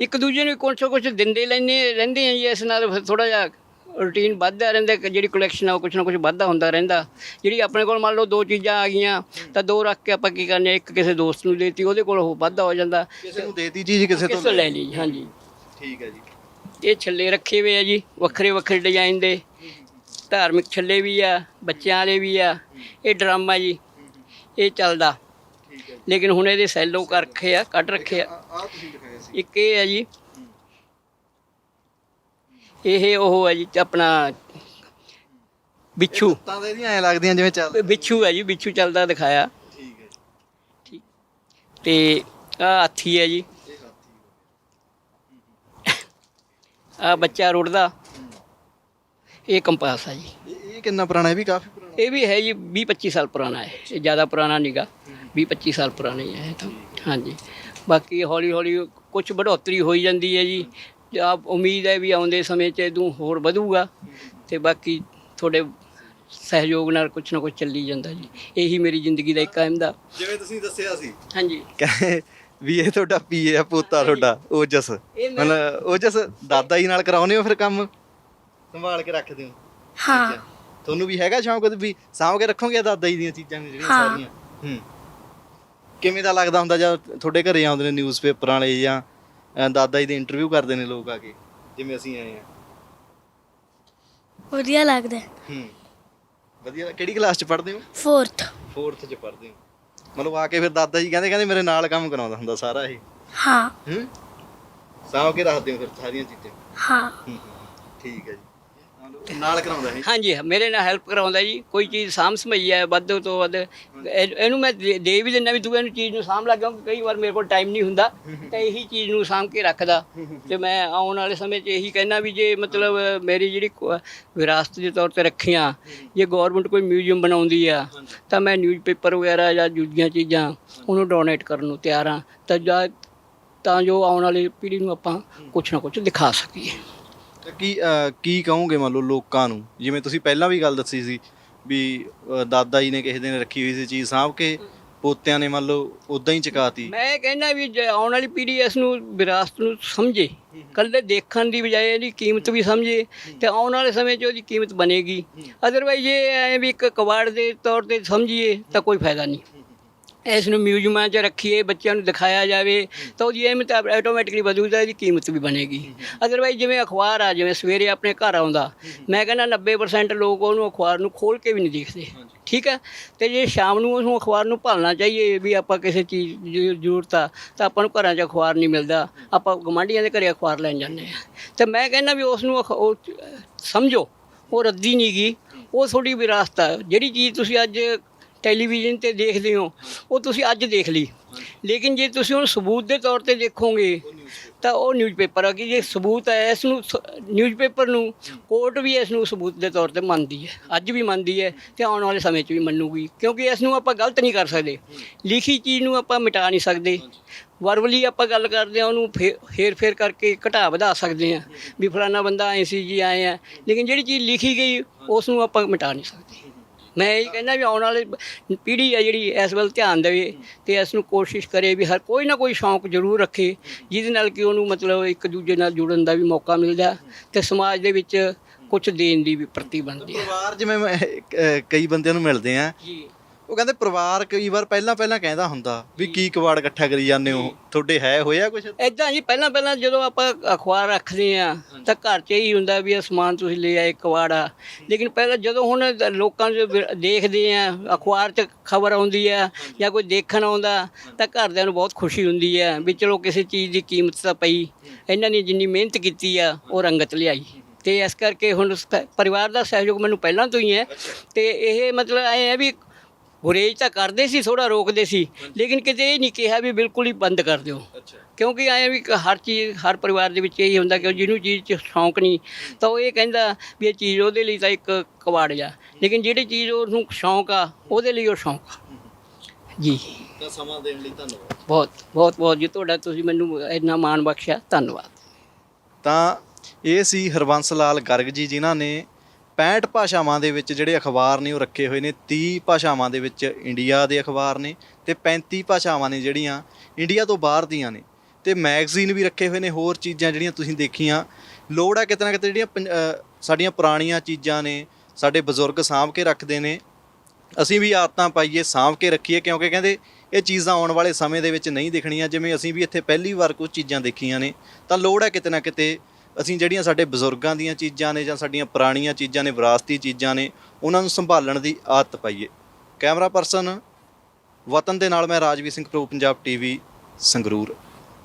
ਇੱਕ ਦੂਜੇ ਨੂੰ ਕੁਛ ਕੁਛ ਦਿੰਦੇ ਲੈਂਦੇ ਰਹਿੰਦੇ ਆ ਜੀ ਇਸ ਨਾਲ ਥੋੜਾ ਜਿਹਾ ਰੂਟੀਨ ਵੱਧਦਾ ਰਹਿੰਦਾ ਕਿ ਜਿਹੜੀ ਕਲੈਕਸ਼ਨ ਆ ਉਹ ਕੁਛ ਨਾ ਕੁਛ ਵੱਧਦਾ ਹੁੰਦਾ ਰਹਿੰਦਾ। ਜਿਹੜੀ ਆਪਣੇ ਕੋਲ ਮੰਨ ਲਓ ਦੋ ਚੀਜ਼ਾਂ ਆ ਗਈਆਂ ਤਾਂ ਦੋ ਰੱਖ ਕੇ ਆਪਾਂ ਕੀ ਕਰਨੇ ਆ, ਇੱਕ ਕਿਸੇ ਦੋਸਤ ਨੂੰ ਦੇਤੀ ਉਹਦੇ ਕੋਲ ਉਹ ਵੱਧਦਾ ਹੋ ਜਾਂਦਾ। ਕਿਸੇ ਨੂੰ ਦੇਤੀ ਚੀਜ਼ ਕਿਸੇ ਤੋਂ ਲੈ ਲਈ ਹਾਂਜੀ। ਠੀਕ ਹੈ ਜੀ। ਇਹ ਛੱਲੇ ਰੱਖੇ ਹੋਏ ਆ ਜੀ ਵੱਖਰੇ ਵੱਖਰੇ ਡਿਜ਼ਾਈਨ ਦੇ। ਧਾਰਮਿਕ ਛੱਲੇ ਵੀ ਆ ਬੱਚਿਆਂ ਵਾਲੇ ਵੀ ਆ ਇਹ ਡਰਾਮਾ ਜੀ ਇਹ ਚੱਲਦਾ। ਠੀਕ ਹੈ ਲੇਕਿਨ ਹੁਣ ਇਹਦੇ ਸੈਲੋ ਕਰ ਰੱਖੇ ਆ ਕੱਢ ਰੱਖੇ ਆ। ਆ ਤੁਸੀਂ ਦਿਖਾਇਆ ਸੀ। ਇੱਕ ਇਹ ਹੈ ਜੀ ਇਹ ਉਹ ਹੈ ਜੀ ਆਪਣਾ ਬਿੱਛੂ। ਤਾਂ ਤਾਂ ਇਹਦੀਆਂ ਐ ਲੱਗਦੀਆਂ ਜਿਵੇਂ ਚੱਲ ਬਿੱਛੂ ਹੈ ਜੀ ਬਿੱਛੂ ਚੱਲਦਾ ਦਿਖਾਇਆ। ਠੀਕ ਹੈ ਠੀਕ। ਤੇ ਆ ਹਾਥੀ ਹੈ ਜੀ। ਆ ਬੱਚਾ ਰੁੜਦਾ। ਇਹ ਕੰਪਾਸ ਹੈ ਜੀ। ਇਹ ਕਿੰਨਾ ਪੁਰਾਣਾ ਵੀ ਕਾਫੀ ਇਹ ਵੀ ਹੈ ਜੀ 20 25 ਸਾਲ ਪੁਰਾਣਾ ਹੈ। ਇਹ ਜ਼ਿਆਦਾ ਪੁਰਾਣਾ ਨਹੀਂਗਾ 20 25 ਸਾਲ ਪੁਰਾਣਾ ਹੀ ਹੈ ਇਹ ਤਾਂ। ਹਾਂਜੀ। ਬਾਕੀ ਹੌਲੀ ਹੌਲੀ ਕੁਝ ਬੜੋਤਰੀ ਹੋਈ ਜਾਂਦੀ ਹੈ ਜੀ। ਆਪ ਉਮੀਦ ਹੈ ਵੀ ਆਉਂਦੇ ਸਮੇਂ 'ਚ ਇਹਨੂੰ ਹੋਰ ਵਧੂਗਾ ਤੇ ਬਾਕੀ ਤੁਹਾਡੇ ਸਹਿਯੋਗ ਨਾਲ ਕੁਝ ਨਾ ਕੁਝ ਚੱਲੀ ਜਾਂਦਾ ਜੀ। ਇਹੀ ਮੇਰੀ ਜ਼ਿੰਦਗੀ ਦਾ ਇੱਕ ਅਹਿਮ ਦਾ। ਜਿਵੇਂ ਤੁਸੀਂ ਦੱਸਿਆ ਸੀ। ਹਾਂਜੀ। ਕਹੇ ਵੀ ਇਹ ਤੁਹਾਡਾ ਪੀਏ ਆ ਪੋਤਾ ਤੁਹਾਡਾ ਓਜਸ। ਮਤਲਬ ਓਜਸ ਦਾਦਾ ਜੀ ਨਾਲ ਕਰਾਉਨੇ ਹੋ ਫਿਰ ਕੰਮ? ਸੰਭਾਲ ਕੇ ਰੱਖਦੇ ਹੋ? ਹਾਂ। ਤੁਹਾਨੂੰ ਵੀ ਹੈਗਾ ਸ਼ੌਂਕ ਵੀ ਸਾਂਭ ਕੇ ਰੱਖੋਗੇ ਦਾਦਾ ਜੀ ਦੀਆਂ ਚੀਜ਼ਾਂ ਜਿਹੜੀਆਂ। ਸਾਰੀਆਂ? ਹੂੰ। ਕਿਵੇਂ ਦਾ ਲੱਗਦਾ ਹੁੰਦਾ ਜਦ ਤੁਹਾਡੇ ਘਰੇ ਆਉਂਦੇ ਨੇ ਨਿਊਜ਼ਪੇਪਰਾਂ ਵਾਲੇ ਜਾਂ ਅ, ਦਾਦਾ ਜੀ ਦੇ ਇੰਟਰਵਿਊ ਕਰਦੇ ਨੇ ਲੋਕ ਆ ਕੇ ਜਿਵੇਂ ਅਸੀਂ ਆਏ ਆ ਵਧੀਆ ਲੱਗਦਾ। ਹੂੰ। ਵਧੀਆ ਕਿਹੜੀ ਕਲਾਸ ਚ ਪੜ੍ਹਦੇ ਹੋ? 4th 4th ਚ ਪੜ੍ਹਦੇ ਹੋ। ਮਤਲਬ ਆ ਕੇ ਫਿਰ ਦਾਦਾ ਜੀ ਕਹਿੰਦੇ ਕਹਿੰਦੇ ਮੇਰੇ ਨਾਲ ਕੰਮ ਕਰਾਉਂਦਾ ਹੁੰਦਾ ਸਾਰਾ ਇਹ। ਹਾਂ। ਹੂੰ। ਸਾਂਭ ਕੇ ਰੱਖਦੇ ਹੋ ਫਿਰ ਸਾਰੀਆਂ ਚੀਜ਼ਾਂ। ਹਾਂ ਹੂੰ, ਹੂੰ, ਠੀਕ ਹੈ ਜੀ। ਨਾਲ ਕਰਾਉਂਦਾ ਇਹ ਹਾਂਜੀ, ਮੇਰੇ ਨਾਲ ਹੈਲਪ ਕਰਾਉਂਦਾ ਜੀ। ਕੋਈ ਚੀਜ਼ ਸਾਂਭ ਸਮਈ ਹੈ, ਵੱਧ ਤੋਂ ਵੱਧ। ਇਹ- ਇਹਨੂੰ ਮੈਂ ਦੇ ਦੇ ਵੀ ਦਿੰਦਾ ਵੀ ਤੂੰ ਇਹਨੂੰ ਚੀਜ਼ ਨੂੰ ਸਾਂਭ ਲਾ, ਕਿਉਂਕਿ ਕਈ ਵਾਰ ਮੇਰੇ ਕੋਲ ਟਾਈਮ ਨਹੀਂ ਹੁੰਦਾ, ਤਾਂ ਇਹੀ ਚੀਜ਼ ਨੂੰ ਸਾਂਭ ਕੇ ਰੱਖਦਾ। ਤੇ ਮੈਂ ਆਉਣ ਵਾਲੇ ਸਮੇਂ 'ਚ ਇਹੀ ਕਹਿਣਾ ਵੀ ਜੇ ਮਤਲਬ ਮੇਰੀ ਜਿਹੜੀ ਕੁ- ਵਿਰਾਸਤ ਦੇ ਤੌਰ ਤੇ ਰੱਖੀਆਂ, ਜੇ ਗਵਰਨਮੈਂਟ ਕੋਈ ਮਿਊਜ਼ੀਅਮ ਬਣਾਉਂਦੀ ਆ, ਤਾਂ ਮੈਂ ਨਿਊਜ਼ਪੇਪਰ ਵਗੈਰਾ ਜਾਂ ਦੂਜੀਆਂ ਚੀਜ਼ਾਂ ਉਹਨੂੰ ਡੋਨੇਟ ਕਰਨ ਨੂੰ ਤਿਆਰ ਹਾਂ। ਤਾਂ ਜਾਂ, ਤਾਂ ਜੋ ਆਉਣ ਵਾਲੀ ਪੀੜ੍ਹੀ ਨੂੰ ਆਪਾਂ ਕੁਝ ਨਾ ਕੁਝ ਦਿਖਾ ਸਕੀਏ। ਤੇ ਕੀ ਅਹ, ਕੀ ਕਹੋਗੇ ਮੰਨ ਲਓ ਲੋਕਾਂ ਨੂੰ? ਜਿਵੇਂ ਤੁਸੀਂ ਪਹਿਲਾਂ ਵੀ ਗੱਲ ਦੱਸੀ ਸੀ ਵੀ ਅਹ, ਦਾਦਾ ਜੀ ਨੇ ਕਿਸੇ ਦਿਨ ਰੱਖੀ ਹੋਈ ਸੀ ਚੀਜ਼ ਸਾਂਭ ਕੇ ਪੋਤਿਆਂ ਨੇ ਮੰਨ ਲਓ ਉਦਾਂ ਹੀ ਚਕਾਤੀ। ਮੈਂ ਕਹਿੰਦਾ ਵੀ ਜੇ ਆਉਣ ਵਾਲੀ ਪੀੜ੍ਹੀ ਇਸ ਨੂੰ ਵਿਰਾਸਤ ਨੂੰ ਸਮਝੇ ਕੱਲੇ ਦੇਖਣ ਦੀ ਬਜਾਏ ਇਹਦੀ ਕੀਮਤ ਵੀ ਸਮਝੇ ਤੇ ਆਉਣ ਵਾਲੇ ਸਮੇਂ 'ਚ ਉਹਦੀ ਕੀਮਤ ਬਣੇਗੀ। ਅਦਰਵਾਈਜ਼ ਇਹ ਐ ਵੀ ਇੱਕ ਕਵਾੜ ਦੇ ਤੌਰ ਤੇ ਸਮਝੀਏ ਤਾਂ ਕੋਈ ਫਾਇਦਾ ਨਹੀਂ। ਇਸ ਨੂੰ ਮਿਊਜ਼ੀਅਮਾਂ 'ਚ ਰੱਖੀਏ, ਬੱਚਿਆਂ ਨੂੰ ਦਿਖਾਇਆ ਜਾਵੇ, ਤਾਂ ਉਹਦੀ ਅਹਿਮੀਅਤ ਆਟੋਮੈਟਿਕਲੀ ਵਧੂਗਾ ਇਹਦੀ ਕੀਮਤ ਵੀ ਬਣੇਗੀ। ਅਦਰਵਾਈਜ਼ ਜਿਵੇਂ ਅਖਬਾਰ ਆ, ਜਿਵੇਂ ਸਵੇਰੇ ਆਪਣੇ ਘਰ ਆਉਂਦਾ, ਮੈਂ ਕਹਿੰਦਾ 90% ਲੋਕ ਉਹਨੂੰ ਅਖਬਾਰ ਨੂੰ ਖੋਲ ਕੇ ਵੀ ਨਹੀਂ ਦੇਖਦੇ। ਠੀਕ ਹੈ? ਤੇ ਜੇ ਸ਼ਾਮ ਨੂੰ ਉਹਨੂੰ ਅਖਬਾਰ ਨੂੰ ਭਾਲਣਾ ਚਾਹੀਏ, ਵੀ ਆਪਾਂ ਕਿਸੇ ਚੀਜ਼ ਦੀ ਜ਼ਰੂਰਤ ਆ, ਤਾਂ ਆਪਾਂ ਨੂੰ ਘਰਾਂ 'ਚ ਅਖਬਾਰ ਨਹੀਂ ਮਿਲਦਾ। ਆਪਾਂ ਗਵਾਂਢੀਆਂ ਦੇ ਘਰੇ ਅਖਬਾਰ ਲੈਣ ਜਾਂਦੇ ਆ ਤੇ ਮੈਂ ਕਹਿੰਦਾ ਵੀ ਉਸ ਨੂੰ ਅਖ- ਉਹ, ਸਮਝੋ, ਉਹ ਰੱਦੀ ਨਹੀਂ ਗਈ ਉਹ ਤੁਹਾਡੀ ਵਿਰਾਸਤ ਆ। ਜਿਹੜੀ ਚੀਜ਼ ਤੁਸੀਂ ਅੱਜ ਟੈਲੀਵਿਜ਼ਨ ਤੇ ਦੇਖਦੇ ਹੋ, ਉਹ ਤੁਸੀਂ ਅੱਜ ਦੇਖ ਲਈ। ਲੇਕਿਨ ਜੇ ਤੁਸੀਂ ਉਹਨੂੰ ਸਬੂਤ ਦੇ ਤੌਰ ਤੇ ਦੇਖੋਗੇ, ਤਾਂ ਉਹ ਨਿਊਜ਼ਪੇਪਰ ਆ ਕਿ ਜੇ ਸਬੂਤ ਹੈ, ਇਸ ਨੂੰ ਸ- ਨਿਊਜ਼ਪੇਪਰ ਨੂੰ ਕੋਰਟ ਵੀ ਇਸ ਨੂੰ ਸਬੂਤ ਦੇ ਤੌਰ ਤੇ ਮੰਨਦੀ ਹੈ। ਅੱਜ ਵੀ ਮੰਨਦੀ ਹੈ ਤੇ ਆਉਣ ਵਾਲੇ ਸਮੇਂ 'ਚ ਵੀ ਮੰਨੂਗੀ, ਕਿਉਂਕਿ ਇਸ ਨੂੰ ਆਪਾਂ ਗਲਤ ਨਹੀਂ ਕਰ ਸਕਦੇ। ਲਿਖੀ ਚੀਜ਼ ਨੂੰ ਆਪਾਂ ਮਿਟਾ ਨਹੀਂ ਸਕਦੇ। ਵਰਬਲੀ ਆਪਾਂ ਗੱਲ ਕਰਦੇ ਆ ਉਹਨੂੰ ਫੇ- ਹੇਰ ਫੇਰ ਕਰਕੇ ਘਟਾ ਵਧਾ ਸਕਦੇ ਆ ਵੀ ਫਲਾਣਾ ਬੰਦਾ ਐ ਸੀ ਜੀ ਆਏ ਆ ਲੇਕਿਨ ਜਿਹੜੀ ਚੀਜ਼ ਲਿਖੀ ਗਈ, ਉਸ ਨੂੰ ਆਪਾਂ ਮਿਟਾ ਨਹੀਂ ਸਕਦੇ। ਮੈਂ ਇਹ ਕਹਿੰਦਾ ਵੀ ਆਉਣ ਵਾਲੀ ਪੀੜ੍ਹੀ ਆ ਜਿਹੜੀ ਇਸ ਵੱਲ ਧਿਆਨ ਦੇਵੇ ਤੇ ਇਸ ਨੂੰ ਕੋਸ਼ਿਸ਼ ਕਰੇ ਵੀ ਹਰ ਕੋਈ ਨਾ ਕੋਈ ਸ਼ੌਂਕ ਜ਼ਰੂਰ ਰੱਖੇ ਜਿਹਦੇ ਨਾਲ ਕਿ ਉਹਨੂੰ ਮਤਲਬ ਇੱਕ ਦੂਜੇ ਨਾਲ ਜੁੜਨ ਦਾ ਵੀ ਮੌਕਾ ਮਿਲਦਾ ਤੇ ਸਮਾਜ ਦੇ ਵਿੱਚ ਕੁਝ ਦੇਣ ਦੀ ਵੀ ਪ੍ਰਤੀ ਬਣਦੀ ਹੈ ਪਰਿਵਾਰ ਜਿਵੇਂ ਮੈਂ, ਅਹ, ਕਈ ਬੰਦਿਆਂ ਨੂੰ ਮਿਲਦੇ ਆ ਜੀ। ਉਹ ਕਹਿੰਦੇ ਪਰਿਵਾਰ ਕਈ ਵਾਰ ਪਹਿਲਾਂ ਪਹਿਲਾਂ ਕਹਿੰਦਾ ਹੁੰਦਾ ਵੀ ਕੀ ਕਵਾੜ ਇਕੱਠਾ ਕਰੀ ਜਾਂਦੇ ਹੋ? ਤੁਹਾਡੇ ਹੈ ਹੋਇਆ ਕੁਝ ਇਦਾਂ ਜੀ ਪਹਿਲਾਂ ਪਹਿਲਾਂ ਜਦੋਂ ਆਪਾਂ ਅਖਬਾਰ ਰੱਖਦੇ ਆ ਤਾਂ ਘਰ 'ਚ ਹੀ ਹੁੰਦਾ ਵੀ ਇਹ ਸਮਾਨ ਤੁਸੀਂ ਲੈ ਆਏ ਕਵਾੜਾ ਲੇਕਿਨ ਪਹਿਲਾਂ ਜਦੋਂ ਹੁਣ ਲੋਕਾਂ ਦੇ ਦੇਖਦੇ ਆ ਅਖਬਾਰ 'ਚ ਖਬਰ ਆਉਂਦੀ ਆ ਜਾਂ ਕੋਈ ਦੇਖਣ ਆਉਂਦਾ ਤਾਂ ਘਰਦਿਆਂ ਨੂੰ ਬਹੁਤ ਖੁਸ਼ੀ ਹੁੰਦੀ ਆ ਵੀ ਚਲੋ ਕਿਸੇ ਚੀਜ਼ ਦੀ ਕੀਮਤ ਤਾਂ ਪਈ। ਇਹਨਾਂ ਨੇ ਜਿੰਨੀ ਮਿਹਨਤ ਕੀਤੀ ਆ ਉਹ ਰੰਗਤ ਲਿਆਈ। ਤੇ ਇਸ ਕਰਕੇ ਹੁਣ ਪਰਿਵਾਰ ਦਾ ਸਹਿਯੋਗ ਮੈਨੂੰ ਪਹਿਲਾਂ ਤੋਂ ਹੀ ਹੈ। ਤੇ ਇਹ ਮਤਲਬ ਐ ਹੈ ਵੀ ਗੁਰੇਜ ਤਾਂ ਕਰਦੇ ਸੀ ਥੋੜਾ ਰੋਕਦੇ ਸੀ। ਲੇਕਿਨ ਕਿਤੇ ਇਹ ਨਹੀਂ ਕਿਹਾ ਵੀ ਬਿਲਕੁਲ ਹੀ ਬੰਦ ਕਰ ਦਿਓ। ਕਿਉਂਕਿ ਐਂ ਵੀ ਹਰ ਚੀਜ਼ ਹਰ ਪਰਿਵਾਰ ਦੇ ਵਿੱਚ ਇਹੀ ਹੁੰਦਾ ਕਿ ਜਿਹਨੂੰ ਚੀਜ਼ 'ਚ ਸ਼ੌਂਕ ਨਹੀਂ ਤਾਂ ਉਹ ਇਹ ਕਹਿੰਦਾ ਵੀ ਇਹ ਚੀਜ਼ ਉਹਦੇ ਲਈ ਤਾਂ ਇੱਕ ਕਵਾੜ ਜਾ ਲੇਕਿਨ ਜਿਹੜੀ ਚੀਜ਼ ਉਹਨੂੰ ਸ਼ੌਂਕ ਆ ਉਹਦੇ ਲਈ ਉਹ ਸ਼ੌਂਕ ਆ। ਜੀ। ਤਾਂ ਸਮਾਂ ਦੇਣ ਲਈ ਧੰਨਵਾਦ। ਬਹੁਤ ਬਹੁਤ ਬਹੁਤ ਜੀ। ਤੁਹਾਡਾ ਤੁਸੀਂ ਮੈਨੂੰ ਇੰਨਾ ਮਾਣ ਬਖਸ਼ਿਆ। ਧੰਨਵਾਦ। ਤਾਂ ਇਹ ਸੀ ਹਰਬੰਸ ਲਾਲ ਗਰਗ ਜੀ ਜਿਨ੍ਹਾਂ ਨੇ 65 ਭਾਸ਼ਾਵਾਂ ਦੇ ਵਿੱਚ ਜਿਹੜੇ ਅਖਬਾਰ ਨੇ ਉਹ ਰੱਖੇ ਹੋਏ ਨੇ 30 ਭਾਸ਼ਾਵਾਂ ਦੇ ਵਿੱਚ ਇੰਡੀਆ ਦੇ ਅਖਬਾਰ ਨੇ ਤੇ 35 ਭਾਸ਼ਾਵਾਂ ਨੇ ਜਿਹੜੀਆਂ ਇੰਡੀਆ ਤੋਂ ਬਾਹਰ ਦੀਆਂ ਨੇ ਤੇ ਮੈਗਜ਼ੀਨ ਵੀ ਰੱਖੇ ਹੋਏ ਨੇ, ਹੋਰ ਚੀਜ਼ਾਂ ਜਿਹੜੀਆਂ ਤੁਸੀਂ ਦੇਖੀਆਂ। ਲੋੜ ਆ ਕਿਤੇ ਨਾ ਕਿਤੇ ਜਿਹੜੀਆਂ ਪੰਜ- ਸਾਡੀਆਂ ਪੁਰਾਣੀਆਂ ਚੀਜ਼ਾਂ ਨੇ, ਸਾਡੇ ਬਜ਼ੁਰਗ ਸਾਂਭ ਕੇ ਰੱਖਦੇ ਨੇ। ਅਸੀਂ ਵੀ ਆਦਤਾਂ ਪਾਈਏ, ਸਾਂਭ ਕੇ ਰੱਖੀਏ, ਕਿਉਂਕਿ ਕਹਿੰਦੇ ਇਹ ਚੀਜ਼ਾਂ ਆਉਣ ਵਾਲੇ ਸਮੇਂ ਦੇ ਵਿੱਚ ਨਹੀਂ ਦਿਖਣੀਆਂ, ਜਿਵੇਂ ਅਸੀਂ ਵੀ ਇੱਥੇ ਪਹਿਲੀ ਵਾਰ ਕੁਝ ਚੀਜ਼ਾਂ ਦੇਖੀਆਂ ਨੇ, ਤਾਂ ਲੋੜ ਹੈ ਕਿਤੇ ਨਾ ਕਿਤੇ ਅਸੀਂ ਜਿਹੜੀਆਂ ਸਾਡੇ ਬਜ਼ੁਰਗਾਂ ਦੀਆਂ ਚੀਜ਼ਾਂ ਨੇ ਜਾਂ ਸਾਡੀਆਂ ਪੁਰਾਣੀਆਂ ਚੀਜ਼ਾਂ ਨੇ, ਵਿਰਾਸਤੀ ਚੀਜ਼ਾਂ ਨੇ, ਉਹਨਾਂ ਨੂੰ ਸੰਭਾਲਣ ਦੀ ਆਦਤ ਪਾਈਏ। ਕੈਮਰਾ ਪਰਸਨ, ਵਤਨ ਦੇ ਨਾਲ ਮੈਂ ਰਾਜਵੀਰ ਸਿੰਘ ਪ੍ਰੋ ਪੰਜਾਬ ਟੀਵੀ ਸੰਗਰੂਰ।